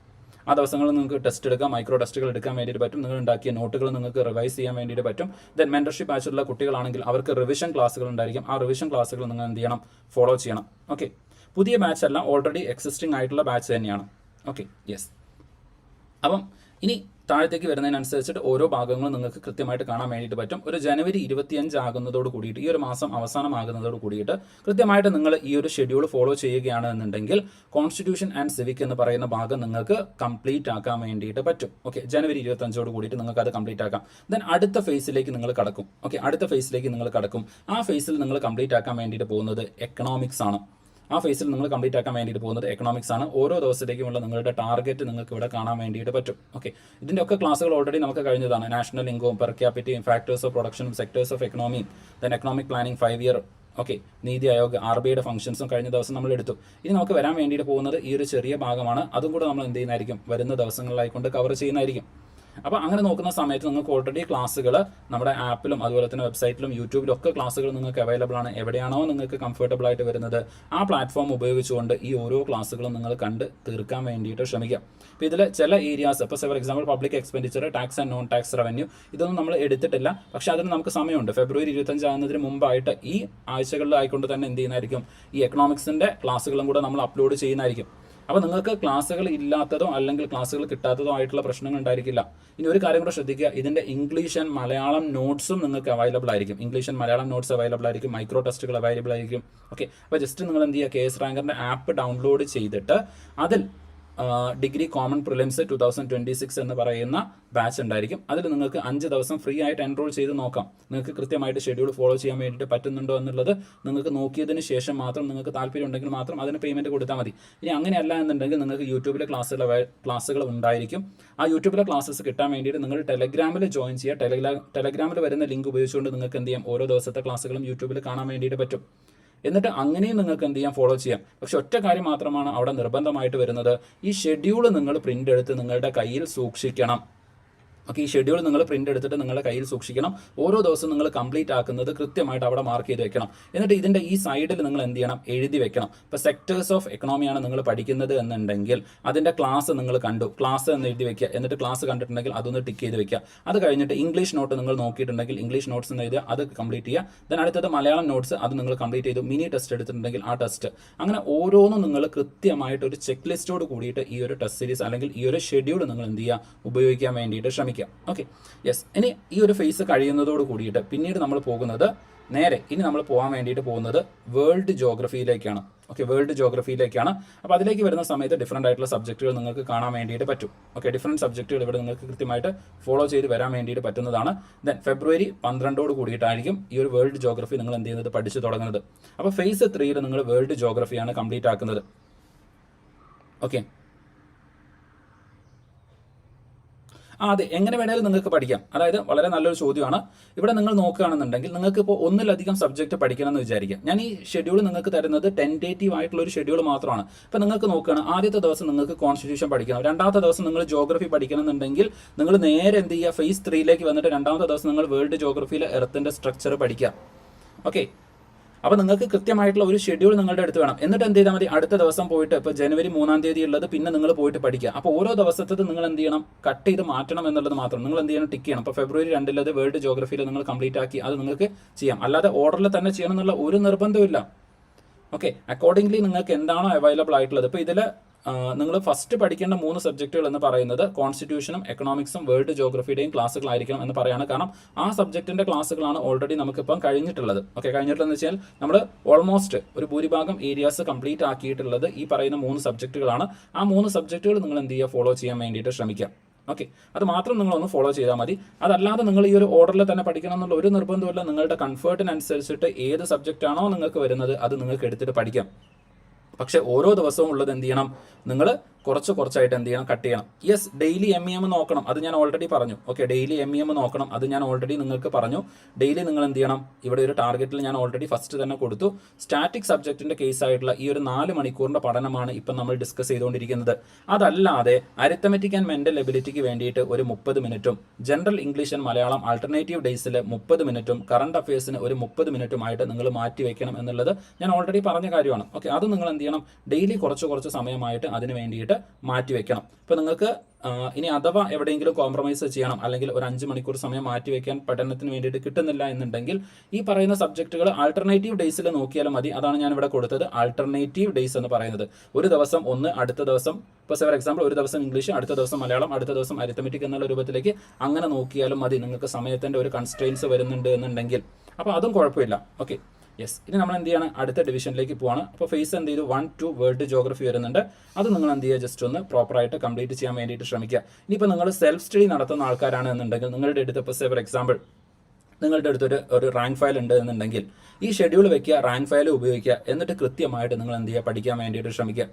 ആ ദിവസങ്ങളിൽ നിങ്ങൾക്ക് ടെസ്റ്റ് എടുക്കാം മൈക്രോ ടെസ്റ്റുകൾ എടുക്കാൻ വേണ്ടിയിട്ട് പറ്റും. നിങ്ങൾ ഉണ്ടാക്കിയ നോട്ടുകൾ നിങ്ങൾക്ക് റിവൈസ് ചെയ്യാൻ വേണ്ടിയിട്ട് പറ്റും. ദെൻ മെന്റർഷിപ്പ് ആയിട്ടുള്ള കുട്ടികളാണെങ്കിൽ അവർക്ക് റിവിഷൻ ക്ലാസ്സുകൾ ഉണ്ടായിരിക്കും. ആ റിവിഷൻ ക്ലാസ്സുകൾ നിങ്ങൾ എന്ത് ചെയ്യണം? ഫോളോ ചെയ്യണം. ഓക്കെ പുതിയ ബാച്ച് അല്ല ഓൾറെഡി എക്സിസ്റ്റിംഗ് ആയിട്ടുള്ള ബാച്ച് തന്നെയാണ്. ഓക്കെ യെസ് അപ്പം ഇനി താഴത്തേക്ക് വരുന്നതിനനുസരിച്ചിട്ട് ഓരോ ഭാഗങ്ങളും നിങ്ങൾക്ക് കൃത്യമായിട്ട് കാണാൻ വേണ്ടിയിട്ട് പറ്റും. ഒരു ജനുവരി ഇരുപത്തിയഞ്ച് ആകുന്നതോട് കൂടിയിട്ട് ഈ ഒരു മാസം അവസാനമാകുന്നതോട് കൂടിയിട്ട് കൃത്യമായിട്ട് നിങ്ങൾ ഈ ഒരു ഷെഡ്യൂൾ ഫോളോ ചെയ്യുകയാണ് എന്നുണ്ടെങ്കിൽ കോൺസ്റ്റിറ്റ്യൂഷൻ ആൻഡ് സിവിക് എന്ന് പറയുന്ന ഭാഗം നിങ്ങൾക്ക് കംപ്ലീറ്റ് ആക്കാൻ വേണ്ടിയിട്ട് പറ്റും. ഓക്കെ ജനുവരി ഇരുപത്തഞ്ചോട് കൂടിയിട്ട് നിങ്ങൾക്ക് അത് കംപ്ലീറ്റ് ആക്കാം. ദെൻ അടുത്ത ഫേസിലേക്ക് നിങ്ങൾ കടക്കും. ഓക്കെ അടുത്ത ഫേസിലേക്ക് നിങ്ങൾ കടക്കും. ആ ഫേസിൽ നിങ്ങൾ കംപ്ലീറ്റ് ആക്കാൻ വേണ്ടിയിട്ട് പോകുന്നത് എക്കണോമിക്സ് ആണ്. ആ ഫേസിൽ നിങ്ങൾ കംപ്ലീറ്റ് ആക്കാൻ വേണ്ടിയിട്ട് പോകുന്നത് എക്കണോമിക്സ് ആണ്. ഓരോ ദിവസത്തേക്കുമുള്ള നിങ്ങളുടെ ടാർഗറ്റ് നിങ്ങൾക്ക് ഇവിടെ കാണാൻ വേണ്ടിയിട്ട് പറ്റും. ഓക്കെ ഇതിന്റെ ഒക്കെ ക്ലാസ്സുകൾ ഓൾറെഡി നമുക്ക് കഴിഞ്ഞതാണ്. നാഷണൽ ഇൻകവും പെർ ക്യാപിറ്റയും ഫാക്ടേഴ്സ് ഓഫ് പ്രൊഡക്ഷനും sectors of എക്കണോമിയും then economic planning five year okay NITI Aayog R ബിയുടെ ഫംഗ്ഷൻസും കഴിഞ്ഞ ദിവസം നമ്മൾ എടുത്തു. ഇനി നമുക്ക് വരാൻ വേണ്ടിയിട്ട് പോകുന്നത് ഈ ഒരു ചെറിയ ഭാഗമാണ്. അതും കൂടെ നമ്മൾ എന്ത് ചെയ്യുന്നതായിരിക്കും? വരുന്ന ദിവസങ്ങളിലായിക്കൊണ്ട് കവർ ചെയ്യുന്നതായിരിക്കും. അപ്പോൾ അങ്ങനെ നോക്കുന്ന സമയത്ത് നിങ്ങൾക്ക് ഓൾറെഡി ക്ലാസ്സുകൾ നമ്മുടെ ആപ്പിലും അതുപോലെ തന്നെ വെബ്സൈറ്റിലും യൂട്യൂബിലും ഒക്കെ ക്ലാസ്സുകൾ നിങ്ങൾക്ക് അവൈലബിൾ ആണ്. എവിടെയാണോ നിങ്ങൾക്ക് കംഫർട്ടബിൾ ആയിട്ട് വരുന്നത് ആ പ്ലാറ്റ്ഫോം ഉപയോഗിച്ചുകൊണ്ട് ഈ ഓരോ ക്ലാസ്സുകളും നിങ്ങൾ കണ്ട് തീർക്കാൻ വേണ്ടിയിട്ട് ശ്രമിക്കുക അപ്പോൾ ഇതിൽ ചില ഏരിയാസ് ഇപ്പോൾ for example public expenditure tax and non tax revenue ഇതൊന്നും നമ്മൾ എടുത്തിട്ടില്ല. പക്ഷേ അതിന് നമുക്ക് സമയമുണ്ട്. ഫെബ്രുവരി ഇരുപത്തഞ്ചാകുന്നതിന് മുമ്പായിട്ട് ഈ ആഴ്ചകളിലായിക്കൊണ്ട് തന്നെ എന്ത് ചെയ്യുന്നതായിരിക്കും? ഈ എക്കണോമിക്സിന്റെ ക്ലാസ്സുകളും കൂടെ നമ്മൾ അപ്ലോഡ് ചെയ്യുന്നതായിരിക്കും. അപ്പോൾ നിങ്ങൾക്ക് ക്ലാസ്സുകൾ ഇല്ലാത്തതോ അല്ലെങ്കിൽ ക്ലാസ്സുകൾ കിട്ടാത്തതോ ആയിട്ടുള്ള പ്രശ്നങ്ങൾ ഉണ്ടായിരിക്കില്ല. ഇനി ഒരു കാര്യം കൂടെ ശ്രദ്ധിക്കുക. ഇതിന്റെ ഇംഗ്ലീഷ് ആൻഡ് മലയാളം നോട്ട്സും നിങ്ങൾക്ക് അവൈലബിൾ ആയിരിക്കും. English and Malayalam notes available ആയിരിക്കും. മൈക്രോ ടെസ്റ്റുകൾ അവൈലബിൾ ആയിരിക്കും. ഓക്കെ അപ്പോൾ ജസ്റ്റ് നിങ്ങൾ എന്ത് ചെയ്യുക? കെ എസ് റാങ്കറിന്റെ ആപ്പ് ഡൗൺലോഡ് ചെയ്തിട്ട് അതിൽ degree common prelims two thousand twenty six എന്ന് പറയുന്ന ബാച്ച് ഉണ്ടായിരിക്കും. അതിൽ നിങ്ങൾക്ക് അഞ്ച് ദിവസം ഫ്രീ ആയിട്ട് എൻറോൾ ചെയ്ത് നോക്കാം. നിങ്ങൾക്ക് കൃത്യമായിട്ട് ഷെഡ്യൂൾ ഫോളോ ചെയ്യാൻ വേണ്ടിയിട്ട് പറ്റുന്നുണ്ടോ എന്നുള്ളത് നിങ്ങൾക്ക് നോക്കിയതിന് ശേഷം മാത്രം നിങ്ങൾക്ക് താല്പര്യം ഉണ്ടെങ്കിൽ മാത്രം അതിന് പേയ്മെന്റ് കൊടുത്താൽ മതി. ഇനി അങ്ങനെയല്ല എന്നുണ്ടെങ്കിൽ നിങ്ങൾക്ക് യൂട്യൂബിലെ ക്ലാസ്സുകൾ ക്ലാസ്സുകൾ ഉണ്ടായിരിക്കും. ആ യൂട്യൂബിലെ ക്ലാസ്സസ് കിട്ടാൻ വേണ്ടിയിട്ട് നിങ്ങൾ ടെലഗ്രാമിൽ ജോയിൻ ചെയ്യുക. ടെലഗ്രാ ടെലഗ്രാമിൽ വരുന്ന ലിങ്ക് ഉപയോഗിച്ചുകൊണ്ട് നിങ്ങൾക്ക് എന്ത് ചെയ്യാം? ഓരോ ദിവസത്തെ ക്ലാസ്സുകളും യൂട്യൂബിൽ കാണാൻ വേണ്ടിയിട്ട് പറ്റും. എന്നിട്ട് അങ്ങനെയും നിങ്ങൾക്ക് എന്ത് ചെയ്യാം? ഫോളോ ചെയ്യാം. പക്ഷെ ഒറ്റ കാര്യം മാത്രമാണ് അവിടെ നിർബന്ധമായിട്ട് വരുന്നത്. ഈ ഷെഡ്യൂൾ നിങ്ങൾ പ്രിന്റ് എടുത്ത് നിങ്ങളുടെ കയ്യിൽ സൂക്ഷിക്കണം. ഓക്കെ ഈ ഷെഡ്യൂൾ നിങ്ങൾ പ്രിന്റ് എടുത്തിട്ട് നിങ്ങളുടെ കയ്യിൽ സൂക്ഷിക്കണം. ഓരോ ദിവസം നിങ്ങൾ കംപ്ലീറ്റ് ആക്കുന്നത് കൃത്യമായിട്ട് അവിടെ മാർക്ക് ചെയ്ത് വെക്കണം. എന്നിട്ട് ഇതിന്റെ ഈ സൈഡിൽ നിങ്ങൾ എന്ത് ചെയ്യണം? എഴുതി വെക്കണം. ഇപ്പോൾ സെക്ടേഴ്സ് ഓഫ് എക്കണോമിയാണ് നിങ്ങൾ പഠിക്കുന്നത് എന്നുണ്ടെങ്കിൽ അതിന്റെ ക്ലാസ് നിങ്ങൾ കണ്ടു. ക്ലാസ് എന്ന് എഴുതി വെക്കുക. എന്നിട്ട് ക്ലാസ് കണ്ടിട്ടുണ്ടെങ്കിൽ അതൊന്ന് ടിക്ക് ചെയ്ത് വെക്കുക. അത് കഴിഞ്ഞിട്ട് ഇംഗ്ലീഷ് നോട്ട് നിങ്ങൾ നോക്കിയിട്ടുണ്ടെങ്കിൽ ഇംഗ്ലീഷ് നോട്ട്സ് എന്ന് എഴുതുക അത് കംപ്ലീറ്റ് ചെയ്യുക. ദെൻ അടുത്തത് മലയാളം നോട്ട്സ് അത് നിങ്ങൾ കംപ്ലീറ്റ് ചെയ്തു. മിനി ടെസ്റ്റ് എടുത്തിട്ടുണ്ടെങ്കിൽ ആ ടെസ്റ്റ് അങ്ങനെ ഓരോന്നും നിങ്ങൾ കൃത്യമായിട്ട് ഒരു ചെക്ക് ലിസ്റ്റോട് കൂടിയിട്ട് ഈ ഒരു ടെസ്റ്റ് സീരീസ് അല്ലെങ്കിൽ ഈ ഒരു ഷെഡ്യൂൾ നിങ്ങൾ എന്ത് ചെയ്യുക? ഉപയോഗിക്കാൻ വേണ്ടിയിട്ട് ശ്രമിക്കുക. ഓക്കെ യെസ് ഇനി ഈ ഒരു ഫേസ് കഴിയുന്നതോട് കൂടിയിട്ട് പിന്നീട് നമ്മൾ പോകുന്നത് നേരെ. ഇനി നമ്മൾ പോകാൻ വേണ്ടിയിട്ട് പോകുന്നത് വേൾഡ് ജോഗ്രഫിയിലേക്കാണ് ഓക്കെ വേൾഡ് ജോഗ്രഫിയിലേക്കാണ് അപ്പോൾ അതിലേക്ക് വരുന്ന സമയത്ത് ഡിഫറെന്റ് ആയിട്ടുള്ള സബ്ജക്റ്റുകൾ നിങ്ങൾക്ക് കാണാൻ വേണ്ടിയിട്ട് പറ്റും. ഓക്കെ ഡിഫറെന്റ് സബ്ജക്റ്റുകൾ ഇവിടെ നിങ്ങൾക്ക് കൃത്യമായിട്ട് ഫോളോ ചെയ്ത് വരാൻ വേണ്ടിയിട്ട് പറ്റുന്നതാണ്. ദെൻ ഫെബ്രുവരി പന്ത്രണ്ടോട് കൂടിയിട്ടായിരിക്കും ഈ ഒരു വേൾഡ് ജോഗ്രഫി നിങ്ങൾ എന്ത് ചെയ്യുന്നത്? പഠിച്ചു തുടങ്ങുന്നത്. അപ്പോൾ ഫേസ് ത്രീയിൽ നിങ്ങൾ വേൾഡ് ജോഗ്രഫിയാണ് കംപ്ലീറ്റ് ആക്കുന്നത്. ഓക്കെ ആ അതെ എങ്ങനെ വേണേലും നിങ്ങൾക്ക് പഠിക്കാം. അതായത് വളരെ നല്ലൊരു ചോദ്യമാണ്. ഇവിടെ നിങ്ങൾ നോക്കുകയാണെന്നുണ്ടെങ്കിൽ നിങ്ങൾക്ക് ഇപ്പോൾ ഒന്നിലധികം സബ്ജക്റ്റ് പഠിക്കണം എന്ന് വിചാരിക്കാം. ഞാൻ ഈ ഷെഡ്യൂൾ നിങ്ങൾക്ക് തരുന്നത് ടെന്റേറ്റീവ് ആയിട്ടുള്ള ഒരു ഷെഡ്യൂൾ മാത്രമാണ്. അപ്പോൾ നിങ്ങൾക്ക് നോക്കുകയാണ് ആദ്യത്തെ ദിവസം നിങ്ങൾക്ക് കോൺസ്റ്റിറ്റ്യൂഷൻ പഠിക്കണം. രണ്ടാമത്തെ ദിവസം നിങ്ങൾ ജോഗ്രഫി പഠിക്കണം എന്നുണ്ടെങ്കിൽ നിങ്ങൾ നേരെ എന്ത് ചെയ്യുക ഫേസ് ത്രീയിലേക്ക് വന്നിട്ട് രണ്ടാമത്തെ ദിവസം നിങ്ങൾ വേൾഡ് ജോഗ്രഫിയിലെ എർത്തിന്റെ സ്ട്രക്ചർ പഠിക്കുക. ഓക്കെ അപ്പോൾ നിങ്ങൾക്ക് കൃത്യമായിട്ടുള്ള ഒരു ഷെഡ്യൂൾ നിങ്ങളുടെ അടുത്ത് വേണം. എന്നിട്ട് എന്ത് ചെയ്താൽ മതി? അടുത്ത ദിവസം പോയിട്ട് ഇപ്പോൾ ജനുവരി മൂന്നാം തീയതി ഉള്ളത് പിന്നെ നിങ്ങൾ പോയിട്ട് പഠിക്കുക. അപ്പോൾ ഓരോ ദിവസത്തത് നിങ്ങൾ എന്ത് ചെയ്യണം? കട്ട് ചെയ്ത് മാറ്റണം എന്നുള്ളത് മാത്രം. നിങ്ങൾ എന്ത് ചെയ്യണം? ടിക്ക് ചെയ്യണം. അപ്പോൾ ഫെബ്രുവരി രണ്ടിലത് വേൾഡ് ജോഗ്രഫിയിൽ നിങ്ങൾ കംപ്ലീറ്റ് ആക്കി അത് നിങ്ങൾക്ക് ചെയ്യാം. അല്ലാതെ ഓർഡറിൽ തന്നെ ചെയ്യണം എന്നുള്ള ഒരു നിർബന്ധമില്ല ഓക്കെ അക്കോർഡിംഗ്ലി നിങ്ങൾക്ക് എന്താണോ അവൈലബിൾ ആയിട്ടുള്ളത്. ഇപ്പോൾ ഇതിൽ നിങ്ങൾ ഫസ്റ്റ് പഠിക്കേണ്ട മൂന്ന് സബ്ജക്റ്റുകൾ എന്ന് പറയുന്നത് കോൺസ്റ്റിറ്റ്യൂഷനും എക്കണോമിക്സും വേൾഡ് ജോഗ്രഫിയുടെയും ക്ലാസ്സുകളായിരിക്കണം എന്ന് പറയാണ്. കാരണം ആ സബ്ജക്റ്റിന്റെ ക്ലാസ്സുകളാണ് ഓൾറെഡി നമുക്കിപ്പം കഴിഞ്ഞിട്ടുള്ളത്. ഓക്കെ കഴിഞ്ഞിട്ടുള്ളതെന്ന് വെച്ചാൽ നമ്മൾ ഓൾമോസ്റ്റ് ഒരു ഭൂരിഭാഗം ഏരിയാസ് കംപ്ലീറ്റ് ആക്കിയിട്ടുള്ളത് ഈ പറയുന്ന മൂന്ന് സബ്ജക്റ്റുകളാണ് ആ മൂന്ന് സബ്ജക്റ്റുകൾ നിങ്ങൾ എന്ത് ചെയ്യുക? ഫോളോ ചെയ്യാൻ വേണ്ടിയിട്ട് ശ്രമിക്കാം ഓക്കെ അത് മാത്രം നിങ്ങൾ ഒന്ന് ഫോളോ ചെയ്താൽ മതി. അതല്ലാതെ നിങ്ങൾ ഈ ഒരു ഓർഡറിൽ തന്നെ പഠിക്കണം എന്നുള്ള ഒരു നിർബന്ധമില്ല നിങ്ങളുടെ കംഫർട്ടിനനുസരിച്ചിട്ട് ഏത് സബ്ജക്റ്റ് ആണോ നിങ്ങൾക്ക് വരുന്നത് അത് നിങ്ങൾക്ക് എടുത്തിട്ട് പഠിക്കാം. പക്ഷെ ഓരോ ദിവസവും ഉള്ളത് എന്ത് ചെയ്യണം? നിങ്ങൾ കുറച്ച് കുറച്ചായിട്ട് എന്ത് ചെയ്യണം? കട്ട് ചെയ്യണം. Yes daily M E M നോക്കണം. അത് ഞാൻ ഓൾറെഡി പറഞ്ഞു. Okay daily M E M നോക്കണം. അത് ഞാൻ ഓൾറെഡി നിങ്ങൾക്ക് പറഞ്ഞു. ഡെയിലി നിങ്ങൾ എന്ത് ചെയ്യണം? ഇവിടെ ഒരു ടാർഗറ്റിൽ ഞാൻ ഓൾറെഡി ഫസ്റ്റ് തന്നെ കൊടുത്തു. സ്റ്റാറ്റിക് സബ്ജക്റ്റിന്റെ കേസ് ആയിട്ടുള്ള ഈ ഒരു നാല് മണിക്കൂറിന്റെ പഠനമാണ് ഇപ്പം നമ്മൾ ഡിസ്കസ് ചെയ്തുകൊണ്ടിരിക്കുന്നത്. അതല്ലാതെ അരിത്തമെറ്റിക് ആൻഡ് മെന്റൽ എബിലിറ്റിക്ക് വേണ്ടിയിട്ട് ഒരു മുപ്പത് മിനിറ്റും general English and Malayalam alternative ഡേയ്സിൽ മുപ്പത് മിനിറ്റും കറണ്ട് അഫയേഴ്സിന് ഒരു മുപ്പത് മിനിറ്റുമായിട്ട് നിങ്ങൾ മാറ്റി വെക്കണം എന്നുള്ളത് ഞാൻ ഓൾറെഡി പറഞ്ഞ കാര്യമാണ്. ഓക്കെ അത് നിങ്ങൾ എന്ത് ചെയ്യണം? ഡെയിലി കുറച്ച് കുറച്ച് സമയമായിട്ട് അതിന് വേണ്ടിയിട്ട് മാറ്റി വെക്കണം ഇപ്പോൾ നിങ്ങൾക്ക് ഇനി അഥവാ എവിടെയെങ്കിലും കോംപ്രമൈസ് ചെയ്യണം അല്ലെങ്കിൽ ഒരു അഞ്ച് മണിക്കൂർ സമയം മാറ്റി വെക്കാൻ പഠനത്തിന് വേണ്ടിയിട്ട് കിട്ടുന്നില്ല എന്നുണ്ടെങ്കിൽ ഈ പറയുന്ന സബ്ജക്റ്റുകൾ ആൾട്ടർനേറ്റീവ് ഡേയ്സിൽ നോക്കിയാലും മതി. അതാണ് ഞാൻ ഇവിടെ കൊടുത്തത്. ആൾട്ടർനേറ്റീവ് ഡേയ്സ് എന്ന് പറയുന്നത്. ഒരു ദിവസം ഒന്ന് അടുത്ത ദിവസം ഇപ്പോൾ ഫോർ എക്സാമ്പിൾ ഒരു ദിവസം ഇംഗ്ലീഷ് അടുത്ത ദിവസം മലയാളം അടുത്ത ദിവസം അരിത്തമെറ്റിക് എന്നുള്ള രൂപത്തിലേക്ക് അങ്ങനെ നോക്കിയാലും മതി. നിങ്ങൾക്ക് സമയത്തിന്റെ ഒരു കൺസ്ട്രെയിൻസ് വരുന്നുണ്ട് എന്നുണ്ടെങ്കിൽ. അപ്പോൾ അതും കുഴപ്പമില്ല. ഓക്കെ യെസ് ഇനി നമ്മൾ എന്ത് ചെയ്യാണ്? അടുത്ത ഡിവിഷനിലേക്ക് പോവാണ്. അപ്പോൾ ഫേസ് എന്ത് ചെയ്തു? വൺ ടു വേൾഡ് ജോഗ്രഫി വരുന്നുണ്ട്. അത് നിങ്ങൾ എന്ത് ചെയ്യുക? ജസ്റ്റ് ഒന്ന് പ്രോപ്പറായിട്ട് കംപ്ലീറ്റ് ചെയ്യാൻ വേണ്ടിയിട്ട് ശ്രമിക്കുക. ഇനിയിപ്പോൾ നിങ്ങൾ സെൽഫ് സ്റ്റഡി നടത്തുന്ന ആൾക്കാരാണ് എന്നുണ്ടെങ്കിൽ നിങ്ങളുടെ അടുത്ത് ഇപ്പോൾ ഫോർ എക്സാമ്പിൾ നിങ്ങളുടെ അടുത്തൊരു ഒരു റാങ്ക് ഫയൽ ഉണ്ട് എന്നുണ്ടെങ്കിൽ ഈ ഷെഡ്യൂൾ വെക്കുക റാങ്ക് ഫയൽ ഉപയോഗിക്കുക എന്നിട്ട് കൃത്യമായിട്ട് നിങ്ങൾ എന്ത് ചെയ്യുക? പഠിക്കാൻ വേണ്ടിയിട്ട് ശ്രമിക്കുക.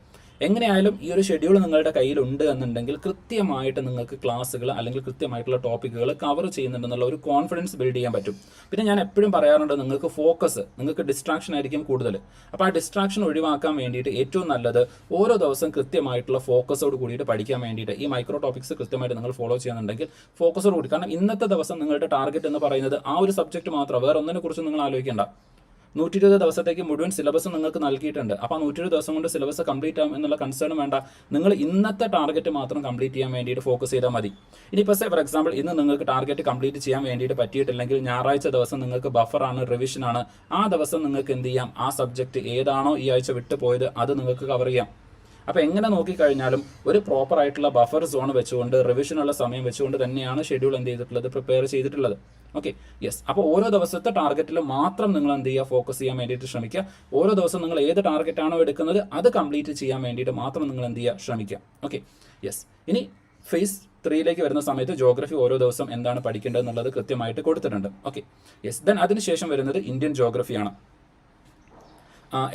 എങ്ങനെയായാലും ഈ ഒരു ഷെഡ്യൂൾ നിങ്ങളുടെ കയ്യിലുണ്ട് എന്നുണ്ടെങ്കിൽ കൃത്യമായിട്ട് നിങ്ങൾക്ക് ക്ലാസ്സുകൾ അല്ലെങ്കിൽ കൃത്യമായിട്ടുള്ള ടോപ്പിക്കുകൾ കവർ ചെയ്യുന്നുണ്ടെന്നുള്ള ഒരു കോൺഫിഡൻസ് ബിൽഡ് ചെയ്യാൻ പറ്റും. പിന്നെ ഞാൻ എപ്പോഴും പറയാറുണ്ട് നിങ്ങൾക്ക് ഫോക്കസ് നിങ്ങൾക്ക് ഡിസ്ട്രാക്ഷൻ ആയിരിക്കും കൂടുതൽ. അപ്പോൾ ആ ഡിസ്ട്രാക്ഷൻ ഒഴിവാക്കാൻ വേണ്ടിയിട്ട് ഏറ്റവും നല്ലത് ഓരോ ദിവസം കൃത്യമായിട്ടുള്ള ഫോക്കസോട് കൂടിയിട്ട് പഠിക്കാൻ വേണ്ടിയിട്ട് ഈ മൈക്രോ ടോപ്പിക്സ് കൃത്യമായിട്ട് നിങ്ങൾ ഫോളോ ചെയ്യുന്നുണ്ടെങ്കിൽ ഫോക്കസോട് കൂടി. കാരണം ഇന്നത്തെ ദിവസം നിങ്ങളുടെ ടാർഗറ്റ് എന്ന് പറയുന്നത് ആ ഒരു സബ്ജക്റ്റ് മാത്രം വേറെ ഒന്നിനെ കുറിച്ച് നിങ്ങൾ ആലോചിക്കേണ്ട. നൂറ്റി ഇരുപത് ദിവസത്തേക്ക് മുഴുവൻ സിലബസ് നിങ്ങൾക്ക് നൽകിയിട്ടുണ്ട്. അപ്പോൾ നൂറ്റി ഇരുപത് ദിവസം കൊണ്ട് സിലബസ് കംപ്ലീറ്റ് ആവും എന്നുള്ള കൺസേൺ വേണ്ട. നിങ്ങൾ ഇന്നത്തെ ടാർഗറ്റ് മാത്രം കംപ്ലീറ്റ് ചെയ്യാൻ വേണ്ടിയിട്ട് ഫോക്കസ് ചെയ്താൽ മതി. ഇനിയിപ്പോൾ ഫോർ എക്സാമ്പിൾ ഇന്ന് നിങ്ങൾക്ക് ടാർഗറ്റ് കംപ്ലീറ്റ് ചെയ്യാൻ വേണ്ടിയിട്ട് പറ്റിയിട്ടില്ലെങ്കിൽ ഞായറാഴ്ച ദിവസം നിങ്ങൾക്ക് ബഫറാണ് റിവിഷനാണ് ആ ദിവസം നിങ്ങൾക്ക് എന്ത് ചെയ്യാം? ആ സബ്ജക്റ്റ് ഏതാണോ ഈ ആഴ്ച വിട്ടു പോയത് അത് നിങ്ങൾക്ക് കവർ ചെയ്യാം. അപ്പോൾ എങ്ങനെ നോക്കിക്കഴിഞ്ഞാലും ഒരു പ്രോപ്പർ ആയിട്ടുള്ള ബഫർ സോൺ വെച്ചുകൊണ്ട് റിവിഷനുള്ള സമയം വെച്ചുകൊണ്ട് തന്നെയാണ് ഷെഡ്യൂൾ എന്ത് ചെയ്തിട്ടുള്ളത് പ്രിപ്പയർ ചെയ്തിട്ടുള്ളത്. ഓക്കെ യെസ് അപ്പോൾ ഓരോ ദിവസത്തെ ടാർഗറ്റിൽ മാത്രം നിങ്ങൾ എന്ത് ചെയ്യുക? ഫോക്കസ് ചെയ്യാൻ വേണ്ടിയിട്ട് ശ്രമിക്കുക. ഓരോ ദിവസം നിങ്ങൾ ഏത് ടാർഗറ്റ് ആണോ എടുക്കുന്നത് അത് കംപ്ലീറ്റ് ചെയ്യാൻ വേണ്ടിയിട്ട് മാത്രം നിങ്ങൾ എന്ത് ചെയ്യുക? ശ്രമിക്കുക. ഓക്കെ യെസ് ഇനി ഫേസ് ത്രീയിലേക്ക് വരുന്ന സമയത്ത് ജോഗ്രഫി ഓരോ ദിവസം എന്താണ് പഠിക്കേണ്ടത് എന്നുള്ളത് കൃത്യമായിട്ട് കൊടുത്തിട്ടുണ്ട്. ഓക്കെ യെസ് ദെൻ അതിനുശേഷം വരുന്നത് Indian ജോഗ്രഫിയാണ്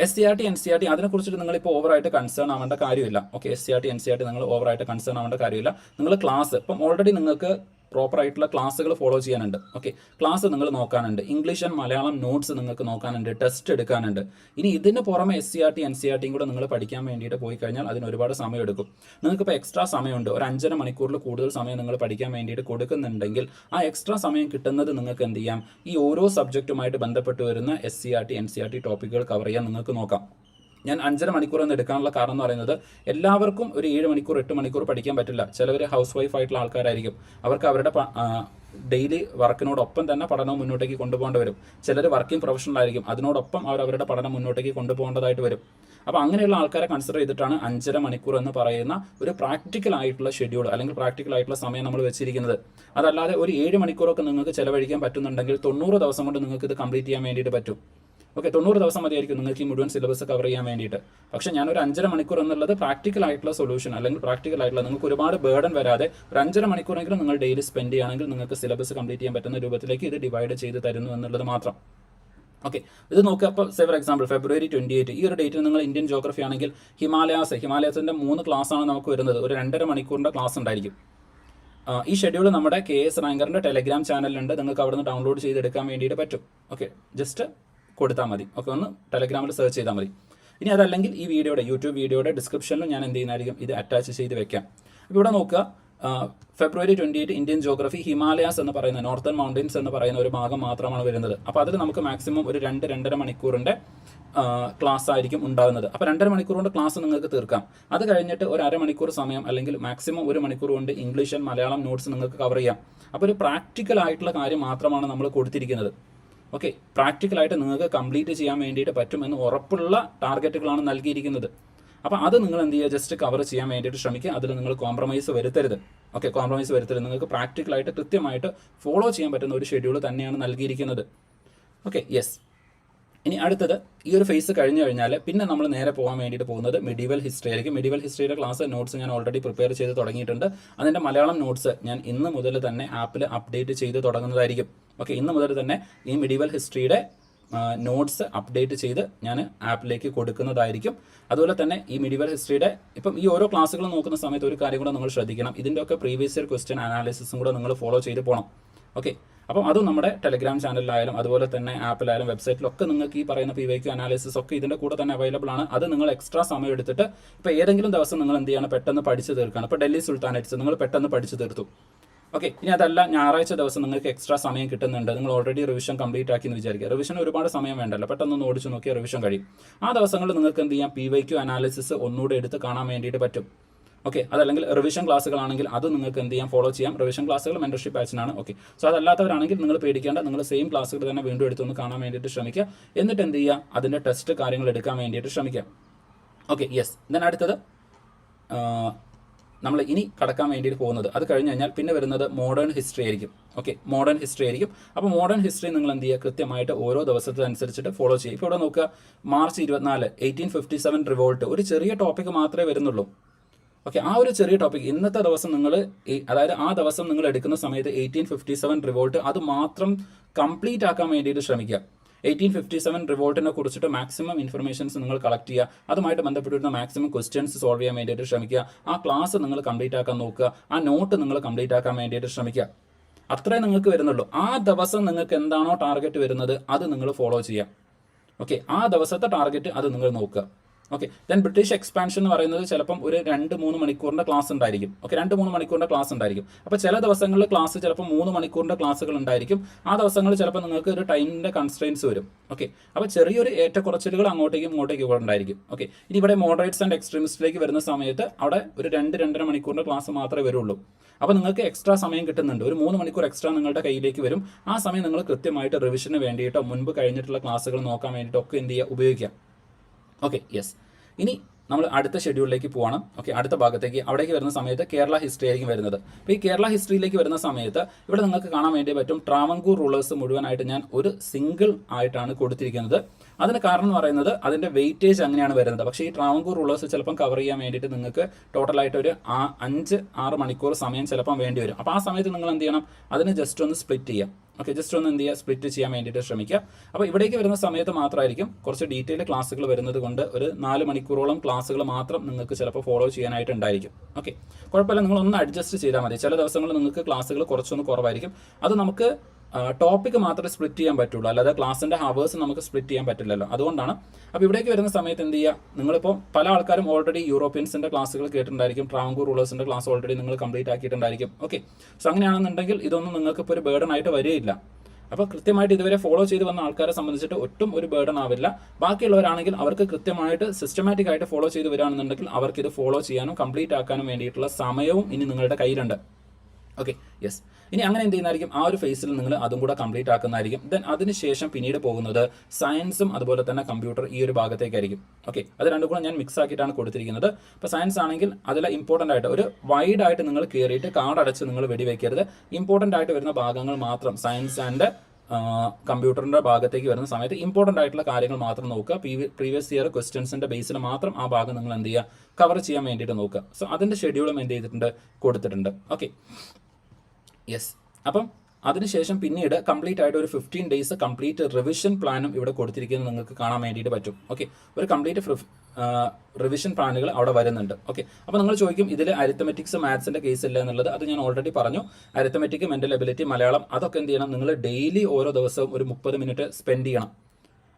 S C R T N C R T അതിനെക്കുറിച്ചിട്ട് നിങ്ങൾ ഇപ്പോൾ ഓവറായിട്ട് കൺസേൺ ആവേണ്ട കാര്യമില്ല. Okay S C R T N C R T നിങ്ങൾ ഓവറായിട്ട് കൺസേൺ ആവേണ്ട കാര്യമില്ല. നിങ്ങൾ ക്ലാസ് ഇപ്പം ഓൾറെഡി നിങ്ങൾക്ക് പ്രോപ്പർ ആയിട്ടുള്ള ക്ലാസ്സുകൾ ഫോളോ ചെയ്യാനുണ്ട്. ഓക്കെ ക്ലാസ് നിങ്ങൾ നോക്കാനുണ്ട്. ഇംഗ്ലീഷ് ആൻഡ് മലയാളം നോട്ട്സ് നിങ്ങൾക്ക് നോക്കാനുണ്ട്. ടെസ്റ്റ് എടുക്കാനുണ്ട്. ഇനി ഇതിന് പുറമെ S C R T N C R ടിയും കൂടെ നിങ്ങൾ പഠിക്കാൻ വേണ്ടിയിട്ട് പോയി കഴിഞ്ഞാൽ അതിന് ഒരുപാട് സമയം എടുക്കും. നിങ്ങൾക്ക് ഇപ്പോൾ എക്സ്ട്രാ സമയമുണ്ട്. ഒരു അഞ്ചര മണിക്കൂറിൽ കൂടുതൽ സമയം നിങ്ങൾ പഠിക്കാൻ വേണ്ടിയിട്ട് കൊടുക്കുന്നുണ്ടെങ്കിൽ ആ എക്സ്ട്രാ സമയം കിട്ടുന്നത് നിങ്ങൾക്ക് എന്ത് ചെയ്യാം? ഈ ഓരോ സബ്ജക്റ്റുമായിട്ട് ബന്ധപ്പെട്ട് വരുന്ന S C R T N C R T ടോപ്പിക്കുകൾ cover ചെയ്യാൻ നിങ്ങൾക്ക് നോക്കാം. ഞാൻ അഞ്ചര മണിക്കൂർ എന്ന് എടുക്കാനുള്ള കാരണം എന്ന് പറയുന്നത് എല്ലാവർക്കും ഒരു ഏഴ് മണിക്കൂർ എട്ട് മണിക്കൂർ പഠിക്കാൻ പറ്റില്ല. ചിലവർ ഹൗസ് വൈഫ് ആയിട്ടുള്ള ആൾക്കാരായിരിക്കും. അവർക്ക് അവരുടെ ഡെയിലി വർക്കിനോടൊപ്പം തന്നെ പഠനം മുന്നോട്ടേക്ക് കൊണ്ടുപോകേണ്ടി വരും. ചിലർ വർക്കിംഗ് പ്രൊഫഷണൽ ആയിരിക്കും. അതിനോടൊപ്പം അവർ അവരുടെ പഠനം മുന്നോട്ടേക്ക് കൊണ്ടുപോകേണ്ടതായിട്ട് വരും. അപ്പോൾ അങ്ങനെയുള്ള ആൾക്കാരെ കൺസിഡർ ചെയ്തിട്ടാണ് അഞ്ചര മണിക്കൂർ എന്ന് പറയുന്ന ഒരു പ്രാക്ടിക്കൽ ആയിട്ടുള്ള ഷെഡ്യൂൾ അല്ലെങ്കിൽ പ്രാക്ടിക്കൽ ആയിട്ടുള്ള സമയം നമ്മൾ വെച്ചിരിക്കുന്നത്. അതല്ലാതെ ഒരു ഏഴ് മണിക്കൂറൊക്കെ നിങ്ങൾക്ക് ചിലവഴിക്കാൻ പറ്റുന്നുണ്ടെങ്കിൽ തൊണ്ണൂറ് ദിവസം കൊണ്ട് നിങ്ങൾക്ക് ഇത് കംപ്ലീറ്റ് ചെയ്യാൻ വേണ്ടിയിട്ട് പറ്റും. ഓക്കെ തൊണ്ണൂറ് ദിവസം മതിയായിരിക്കും നിങ്ങൾക്ക് ഈ മുഴുവൻ സിലബസ് കവർ ചെയ്യാൻ വേണ്ടിയിട്ട്. പക്ഷേ ഞാനൊരു അഞ്ചര മണിക്കൂർ എന്നുള്ളത് പ്രാക്ടിക്കൽ ആയിട്ടുള്ള സൊല്യൂഷൻ അല്ലെങ്കിൽ പ്രാക്ടിക്കൽ ആയിട്ടുള്ള നിങ്ങൾക്ക് ഒരുപാട് ബേർഡൻ വരാതെ ഒരു അഞ്ചര മണിക്കൂറെങ്കിലും നിങ്ങൾ ഡെയിലി സ്പെൻഡ് ചെയ്യുകയാണെങ്കിൽ നിങ്ങൾക്ക് സിലബസ് കംപ്ലീറ്റ് ചെയ്യാൻ പറ്റുന്ന രൂപത്തിലേക്ക് ഇത് ഡിവൈഡ് ചെയ്ത് തരുന്നു എന്നുള്ളത് മാത്രം. ഓക്കെ ഇത് നോക്കുക അപ്പോൾ സെവർ എക്സാമ്പിൾ ഫെബ്രുവരി ട്വന്റി എയ്റ്റ് ഈ ഒരു ഡേറ്റിൽ നിങ്ങൾ ഇന്ത്യൻ ജോഗ്രഫി ആണെങ്കിൽ ഹിമാലയാസ് ഹിമാലയത്തിന്റെ മൂന്ന് ക്ലാസ്സാണ് നമുക്ക് വരുന്നത്. ഒരു രണ്ടര മണിക്കൂറിന്റെ ക്ലാസ് ഉണ്ടായിരിക്കും. ഈ ഷെഡ്യൂൾ നമ്മുടെ കെ എസ് റാങ്കറിന്റെ ടെലഗ്രാം ചാനലിലുണ്ട് നിങ്ങൾക്ക് അവിടുന്ന് ഡൗൺലോഡ് ചെയ്തെടുക്കാൻ വേണ്ടിയിട്ട് പറ്റും. ഓക്കെ ജസ്റ്റ് കൊടുത്താൽ മതി. ഓക്കെ ഒന്ന് ടെലഗ്രാമിൽ സെർച്ച് ചെയ്താൽ മതി. ഇനി അതല്ലെങ്കിൽ ഈ വീഡിയോയുടെ യൂട്യൂബ് വീഡിയോയുടെ ഡിസ്ക്രിപ്ഷനിലും ഞാൻ എന്ത് ചെയ്യുന്നതായിരിക്കും? ഇത് അറ്റാച്ച് ചെയ്ത് വെക്കാം. അപ്പോൾ ഇവിടെ നോക്കുക February twenty eight Indian geography Himalayas എന്ന് പറയുന്ന നോർത്തേൺ മൗണ്ടൻസ് എന്ന് പറയുന്ന ഒരു ഭാഗം മാത്രമാണ് വരുന്നത്. അപ്പോൾ അതിൽ നമുക്ക് മാക്സിമം ഒരു രണ്ട് രണ്ടര മണിക്കൂറിന്റെ ക്ലാസ് ആയിരിക്കും ഉണ്ടാകുന്നത്. അപ്പോൾ രണ്ടര മണിക്കൂർ കൊണ്ട് ക്ലാസ് നിങ്ങൾക്ക് തീർക്കാം. അത് കഴിഞ്ഞിട്ട് ഒരു അരമണിക്കൂർ സമയം അല്ലെങ്കിൽ മാക്സിമം ഒരു മണിക്കൂർ കൊണ്ട് ഇംഗ്ലീഷ് ആൻഡ് മലയാളം നോട്ട്സ് നിങ്ങൾക്ക് കവർ ചെയ്യാം. അപ്പോൾ ഒരു പ്രാക്ടിക്കൽ ആയിട്ടുള്ള കാര്യം മാത്രമാണ് നമ്മൾ കൊടുത്തിരിക്കുന്നത്. ഓക്കെ പ്രാക്ടിക്കലായിട്ട് നിങ്ങൾക്ക് കംപ്ലീറ്റ് ചെയ്യാൻ വേണ്ടിയിട്ട് പറ്റുമെന്ന് ഉറപ്പുള്ള ടാർഗറ്റുകളാണ് നൽകിയിരിക്കുന്നത്. അപ്പോൾ അത് നിങ്ങൾ എന്ത് ചെയ്യുക? ജസ്റ്റ് കവർ ചെയ്യാൻ വേണ്ടിയിട്ട് ശ്രമിക്കുക. അതിൽ നിങ്ങൾ കോംപ്രമൈസ് വരുത്തരുത്. ഓക്കെ കോംപ്രമൈസ് വരുത്തരുത്. നിങ്ങൾക്ക് പ്രാക്ടിക്കലായിട്ട് കൃത്യമായിട്ട് ഫോളോ ചെയ്യാൻ പറ്റുന്ന ഒരു ഷെഡ്യൂൾ തന്നെയാണ് നൽകിയിരിക്കുന്നത്. ഓക്കെ യെസ് ഇനി അടുത്തത് ഈ ഒരു ഫേസ് കഴിഞ്ഞു കഴിഞ്ഞാൽ പിന്നെ നമ്മൾ നേരെ പോകാൻ വേണ്ടിയിട്ട് പോകുന്നത് മെഡീവൽ ഹിസ്റ്ററിയിലേക്ക് മെഡീവൽ ഹിസ്റ്ററിയുടെ ക്ലാസ് നോട്ട്സ് ഞാൻ ഓൾറെഡി പ്രിപ്പയർ ചെയ്ത് തുടങ്ങിയിട്ടുണ്ട്. അതിന്റെ മലയാളം നോട്ട്സ് ഞാൻ ഇന്ന് മുതൽ തന്നെ ആപ്പിൽ അപ്ഡേറ്റ് ചെയ്ത് തുടങ്ങുന്നതായിരിക്കും. ഓക്കെ ഇന്ന് മുതൽ തന്നെ ഈ മെഡീവൽ ഹിസ്റ്ററിയുടെ നോട്ട്സ് അപ്ഡേറ്റ് ചെയ്ത് ഞാൻ ആപ്പിലേക്ക് കൊടുക്കുന്നതായിരിക്കും. അതുപോലെ തന്നെ ഈ മെഡിവൽ ഹിസ്റ്ററിയുടെ ഇപ്പം ഈ ഓരോ ക്ലാസ്സുകൾ നോക്കുന്ന സമയത്ത് ഒരു കാര്യം കൂടെ നിങ്ങൾ ശ്രദ്ധിക്കണം. ഇതിന്റെയൊക്കെ പ്രീവിയസ് ഇയർ ക്വസ്റ്റ്യൻ അനാലിസിസും കൂടെ നിങ്ങൾ ഫോളോ ചെയ്ത് പോകണം ഓക്കെ അപ്പം അതും നമ്മുടെ ടെലിഗ്രാം ചാനലിലായാലും അതുപോലെ തന്നെ ആപ്പിലായാലും വെബ്സൈറ്റിലൊക്കെ നിങ്ങൾക്ക് ഈ പറയുന്ന പി വൈക്യു അനാലിസിസ് ഒക്കെ ഇതിന്റെ കൂടെ തന്നെ അവൈലബിൾ ആണ്. അത് നിങ്ങൾ എക്സ്ട്രാ സമയം എടുത്തിട്ട് ഇപ്പോൾ ഏതെങ്കിലും ദിവസം നിങ്ങൾ എന്ത് ചെയ്യണം? പെട്ടെന്ന് പഠിച്ചു തീർക്കണം. ഇപ്പോൾ ഡൽഹി സുൽത്താനേറ്റ്സ് നിങ്ങൾ പെട്ടെന്ന് പഠിച്ചു തീർത്തു. ഓക്കെ ഇനി അതല്ല ഞായറാഴ്ച ദിവസം നിങ്ങൾക്ക് എക്സ്ട്രാ സമയം കിട്ടുന്നുണ്ട്. നിങ്ങൾ ഓൾറെഡി റിവിഷൻ കംപ്ലീറ്റ് ആക്കി എന്ന് വിചാരിക്കുക. റിവിഷൻ ഒരുപാട് സമയം വേണ്ടല്ലോ. പെട്ടെന്ന് ഓടിച്ച് നോക്കിയാൽ റിവിഷൻ കഴിയും. ആ ദിവസങ്ങളിൽ നിങ്ങൾക്ക് എന്ത് ചെയ്യാം? പി വൈ ക്യു അനാലിസിസ് ഒന്നുകൂടെ എടുത്ത് കാണാൻ വേണ്ടിയിട്ട് പറ്റും. ഓക്കെ അതല്ലെങ്കിൽ റിവിഷൻ ക്ലാസ്സുകളാണെങ്കിൽ അത് നിങ്ങൾക്ക് എന്ത് ചെയ്യാം? ഫോളോ ചെയ്യാം. റിവിഷൻ ക്ലാസ്സുകൾ മെന്റർഷിപ്പ് ബാച്ചിനാണ് ഓക്കെ സോ അതല്ലാത്തവരാണെങ്കിൽ നിങ്ങൾ പേടിക്കേണ്ട നിങ്ങൾ സെയിം ക്ലാസ്സുകൾ തന്നെ വീണ്ടും എടുത്തൊന്ന് കാണാൻ വേണ്ടിയിട്ട് ശ്രമിക്കുക. എന്നിട്ട് എന്ത് ചെയ്യുക? അതിന്റെ ടെസ്റ്റ് കാര്യങ്ങൾ എടുക്കാൻ വേണ്ടിയിട്ട് ശ്രമിക്കുക. ഓക്കെ യെസ് ദെൻ അടുത്തത് നമ്മൾ ഇനി കടക്കാൻ വേണ്ടിയിട്ട് പോകുന്നത്. അത് കഴിഞ്ഞ് കഴിഞ്ഞാൽ പിന്നെ വരുന്നത് മോഡേൺ ഹിസ്റ്ററി ആയിരിക്കും. ഓക്കെ മോഡേൺ ഹിസ്റ്ററി ആയിരിക്കും. അപ്പോൾ മോഡേൺ ഹിസ്റ്ററി നിങ്ങൾ എന്ത് ചെയ്യുക? കൃത്യമായിട്ട് ഓരോ ദിവസത്തിനനുസരിച്ചിട്ട് ഫോളോ ചെയ്യുക. ഇപ്പോൾ ഇവിടെ നോക്കുക. മാർച്ച് ഇരുപത്തിനാല് എയ്റ്റീൻ ഫിഫ്റ്റി സെവൻ റിവോൾട്ട് ഒരു ചെറിയ ടോപ്പിക് മാത്രമേ വരുന്നുള്ളൂ. ഓക്കെ ആ ഒരു ചെറിയ ടോപ്പിക് ഇന്നത്തെ ദിവസം നിങ്ങൾ അതായത് ആ ദിവസം നിങ്ങൾ എടുക്കുന്ന സമയത്ത് എയ്റ്റീൻ ഫിഫ്റ്റി സെവൻ റിവോൾട്ട് അത് മാത്രം കംപ്ലീറ്റ് ആക്കാൻ വേണ്ടിയിട്ട് ശ്രമിക്കുക. എയ്റ്റീൻ ഫിഫ്റ്റി സെവൻ റിവോൾട്ടിനെ കുറിച്ചിട്ട് മാക്സിമം ഇൻഫർമേഷൻസ് നിങ്ങൾ കളക്ട് ചെയ്യുക. അതുമായിട്ട് ബന്ധപ്പെട്ടിരുന്ന മാക്സിമം ക്വസ്റ്റ്യൻസ് സോൾവ് ചെയ്യാൻ വേണ്ടിയിട്ട് ശ്രമിക്കുക. ആ ക്ലാസ് നിങ്ങൾ കംപ്ലീറ്റ് ആക്കാൻ നോക്കുക. ആ നോട്ട് നിങ്ങൾ കംപ്ലീറ്റ് ആക്കാൻ വേണ്ടിയിട്ട് ശ്രമിക്കുക. അത്രേ നിങ്ങൾക്ക് വരുന്നുള്ളൂ. ആ ദിവസം നിങ്ങൾക്ക് എന്താണോ ടാർഗറ്റ് വരുന്നത് അത് നിങ്ങൾ ഫോളോ ചെയ്യുക. ഓക്കെ ആ ദിവസത്തെ ടാർഗറ്റ് അത് നിങ്ങൾ നോക്കുക. ഓക്കെ ദെൻ ബ്രിട്ടീഷ് എക്സ്പാൻഷൻ എന്ന് പറയുന്നത് ചിലപ്പം ഒരു രണ്ട് മൂന്ന് മണിക്കൂറിന്റെ ക്ലാസ് ഉണ്ടായിരിക്കും. ഓക്കെ രണ്ട് മൂന്ന് മണിക്കൂറിന്റെ ക്ലാസ് ഉണ്ടായിരിക്കും. അപ്പോൾ ചില ദിവസങ്ങളിൽ ക്ലാസ് ചിലപ്പോൾ മൂന്ന് മണിക്കൂറിന്റെ ക്ലാസ്സുകൾ ഉണ്ടായിരിക്കും. ആ ദിവസങ്ങളിൽ ചിലപ്പോൾ നിങ്ങൾക്ക് ഒരു ടൈമിന്റെ കൺസ്ട്രെയിൻസ് വരും. ഓക്കെ അപ്പോൾ ചെറിയൊരു ഏറ്റക്കുറച്ചിലുകൾ അങ്ങോട്ടേക്കും ഇങ്ങോട്ടേക്കും ഇവിടെ ഉണ്ടായിരിക്കും. ഓക്കെ ഇനി ഇവിടെ മോഡറേറ്റ്സ് ആൻഡ് എക്സ്ട്രീമിസ്റ്റിലേക്ക് വരുന്ന സമയത്ത് അവിടെ ഒരു രണ്ട് രണ്ടര മണിക്കൂറിന്റെ ക്ലാസ് മാത്രമേ വരുള്ളൂ. അപ്പോൾ നിങ്ങൾക്ക് എക്സ്ട്രാ സമയം കിട്ടുന്നുണ്ട്. ഒരു മൂന്ന് മണിക്കൂർ എക്സ്ട്രാ നിങ്ങളുടെ കയ്യിലേക്ക് വരും. ആ സമയം നിങ്ങൾ കൃത്യമായിട്ട് റിവിഷന് വേണ്ടിയിട്ടോ മുൻപ് കഴിഞ്ഞിട്ടുള്ള ക്ലാസ്സുകൾ നോക്കാൻ വേണ്ടിയിട്ടോ ഒക്കെ എന്ത് ചെയ്യുക? ഉപയോഗിക്കാം ഓക്കെ യെസ് ഇനി നമ്മൾ അടുത്ത ഷെഡ്യൂളിലേക്ക് പോവാണ്. ഓക്കെ അടുത്ത ഭാഗത്തേക്ക്. അവിടേക്ക് വരുന്ന സമയത്ത് കേരള ഹിസ്റ്ററി ആയിരിക്കും വരുന്നത്. അപ്പോൾ ഈ കേരള ഹിസ്റ്ററിയിലേക്ക് വരുന്ന സമയത്ത് ഇവിടെ നിങ്ങൾക്ക് കാണാൻ വേണ്ടി പറ്റും ട്രാവൻകൂർ റൂളേഴ്സ് മുഴുവനായിട്ട് ഞാൻ ഒരു സിംഗിൾ ആയിട്ടാണ് കൊടുത്തിരിക്കുന്നത്. അതിന് കാരണം എന്ന് പറയുന്നത് അതിന്റെ വെയിറ്റേജ് അങ്ങനെയാണ് വരുന്നത്. പക്ഷേ ഈ ട്രാവൻകൂർ റൂളേഴ്സ് ചിലപ്പം കവർ ചെയ്യാൻ വേണ്ടിയിട്ട് നിങ്ങൾക്ക് ടോട്ടലായിട്ട് ഒരു അഞ്ച് ആറ് മണിക്കൂർ സമയം ചിലപ്പം വേണ്ടി വരും. അപ്പോൾ ആ സമയത്ത് നിങ്ങൾ എന്ത് ചെയ്യണം? അതിന് ജസ്റ്റ് ഒന്ന് സ്പ്ലിറ്റ് ചെയ്യാം. ഓക്കെ ജസ്റ്റ് ഒന്ന് എന്ത് ചെയ്യുക സ്പ്ലിറ്റ് ചെയ്യാൻ വേണ്ടിയിട്ട് ശ്രമിക്കുക. അപ്പോൾ ഇവിടേക്ക് വരുന്ന സമയത്ത് മാത്രമായിരിക്കും കുറച്ച് ഡീറ്റെയിൽ ക്ലാസ്സുകൾ വരുന്നത് കൊണ്ട് ഒരു നാല് മണിക്കൂറോളം ക്ലാസ്സുകൾ മാത്രം നിങ്ങൾക്ക് ചിലപ്പോൾ ഫോളോ ചെയ്യാനായിട്ട് ഉണ്ടായിരിക്കും. ഓക്കെ കുഴപ്പമില്ല. നിങ്ങൾ ഒന്ന് അഡ്ജസ്റ്റ് ചെയ്താൽ മതി. ചില ദിവസങ്ങളിൽ നിങ്ങൾക്ക് ക്ലാസ്സുകൾ കുറച്ചൊന്ന് കുറവായിരിക്കും. അത് നമുക്ക് ടോപ്പിക്ക് മാത്രമേ സ്പ്ലിറ്റ് ചെയ്യാൻ പറ്റുള്ളൂ. അല്ലാതെ ക്ലാസ്സിന്റെ ഹവേഴ്സ് നമുക്ക് സ്പ്ലിറ്റ് ചെയ്യാൻ പറ്റില്ലല്ലോ. അതുകൊണ്ടാണ് അപ്പോൾ ഇവിടേക്ക് വരുന്ന സമയത്ത് എന്ത് ചെയ്യുക നിങ്ങളിപ്പോൾ പല ആൾക്കാരും ഓൾറെഡി യൂറോപ്യൻസിന്റെ ക്ലാസ്സുകൾ കേട്ടിട്ടുണ്ടായിരിക്കും. ട്രാവങ്കൂർ റൂളേഴ്സിന്റെ ക്ലാസ് ഓൾറെഡി നിങ്ങൾ കംപ്ലീറ്റ് ആക്കിയിട്ടുണ്ടായിരിക്കും. ഓക്കെ സോ അങ്ങനെയാണെന്നുണ്ടെങ്കിൽ ഇതൊന്നും നിങ്ങൾക്ക് ഇപ്പോൾ ഒരു ബേർഡൻ ആയിട്ട് വരികയില്ല. അപ്പോൾ കൃത്യമായിട്ട് ഇതുവരെ ഫോളോ ചെയ്ത് വന്ന ആൾക്കാരെ സംബന്ധിച്ചിട്ട് ഒട്ടും ഒരു ബേർഡൻ ആവില്ല. ബാക്കിയുള്ളവരാണെങ്കിൽ അവർക്ക് കൃത്യമായിട്ട് സിസ്റ്റമാറ്റിക് ആയിട്ട് ഫോളോ ചെയ്ത് വരികയാണെന്നുണ്ടെങ്കിൽ അവർക്ക് ഇത് ഫോളോ ചെയ്യാനും കംപ്ലീറ്റ് ആക്കാനും വേണ്ടിയിട്ടുള്ള സമയവും ഇനി നിങ്ങളുടെ കയ്യിലുണ്ട്. ഓക്കെ യെസ് ഇനി അങ്ങനെ എന്ത് ചെയ്യുന്നതായിരിക്കും? ആ ഒരു ഫേസിൽ നിങ്ങൾ അതും കൂടെ കംപ്ലീറ്റ് ആക്കുന്നതായിരിക്കും. ദെൻ അതിനുശേഷം പിന്നീട് പോകുന്നത് സയൻസും അതുപോലെ തന്നെ കമ്പ്യൂട്ടർ ഈ ഒരു ഭാഗത്തേക്കായിരിക്കും. ഓക്കെ അത് രണ്ടും കൂടെ ഞാൻ മിക്സ് ആക്കിയിട്ടാണ് കൊടുത്തിരിക്കുന്നത്. അപ്പോൾ സയൻസ് ആണെങ്കിൽ അതിൽ ഇമ്പോർട്ടന്റ് ആയിട്ട് ഒരു വൈഡ് ആയിട്ട് നിങ്ങൾ കയറിയിട്ട് കാർഡ് അടച്ച് നിങ്ങൾ വെടിവെക്കരുത്. ഇമ്പോർട്ടന്റ് ആയിട്ട് വരുന്ന ഭാഗങ്ങൾ മാത്രം സയൻസ് ആൻഡ് കമ്പ്യൂട്ടറിന്റെ ഭാഗത്തേക്ക് വരുന്ന സമയത്ത് ഇമ്പോർട്ടന്റ് ആയിട്ടുള്ള കാര്യങ്ങൾ മാത്രം നോക്കുക. പ്രീവിയസ് ഇയർ ക്വസ്റ്റ്യൻസിന്റെ ബേസിൽ മാത്രം ആ ഭാഗം നിങ്ങൾ എന്ത് ചെയ്യുക? കവർ ചെയ്യാൻ വേണ്ടിയിട്ട് നോക്കുക. സോ അതിന്റെ ഷെഡ്യൂളും എന്ത് ചെയ്തിട്ടുണ്ട്? കൊടുത്തിട്ടുണ്ട്. ഓക്കെ യെസ് അപ്പം അതിനുശേഷം പിന്നീട് കംപ്ലീറ്റ് ആയിട്ട് ഒരു ഫിഫ്റ്റീൻ ഡേയ്സ് കംപ്ലീറ്റ് റിവിഷൻ പ്ലാനും ഇവിടെ കൊടുത്തിരിക്കുന്നത് നിങ്ങൾക്ക് കാണാൻ വേണ്ടിയിട്ട് പറ്റും. ഓക്കെ ഒരു കംപ്ലീറ്റ് റിവിഷൻ പ്ലാനുകൾ അവിടെ വരുന്നുണ്ട്. ഓക്കെ അപ്പോൾ നിങ്ങൾ ചോദിക്കും ഇതിൽ അരിത്തമെറ്റിക്സ് മാത്സിന്റെ കേസ് ഇല്ല എന്നുള്ളത് അത് ഞാൻ ഓൾറെഡി പറഞ്ഞു. അരിത്തമെറ്റിക് മെന്റൽ എബിലിറ്റി മലയാളം അതൊക്കെ എന്ത് ചെയ്യണം? നിങ്ങൾ ഡെയിലി ഓരോ ദിവസവും ഒരു മുപ്പത് മിനിറ്റ് സ്പെൻഡ് ചെയ്യണം.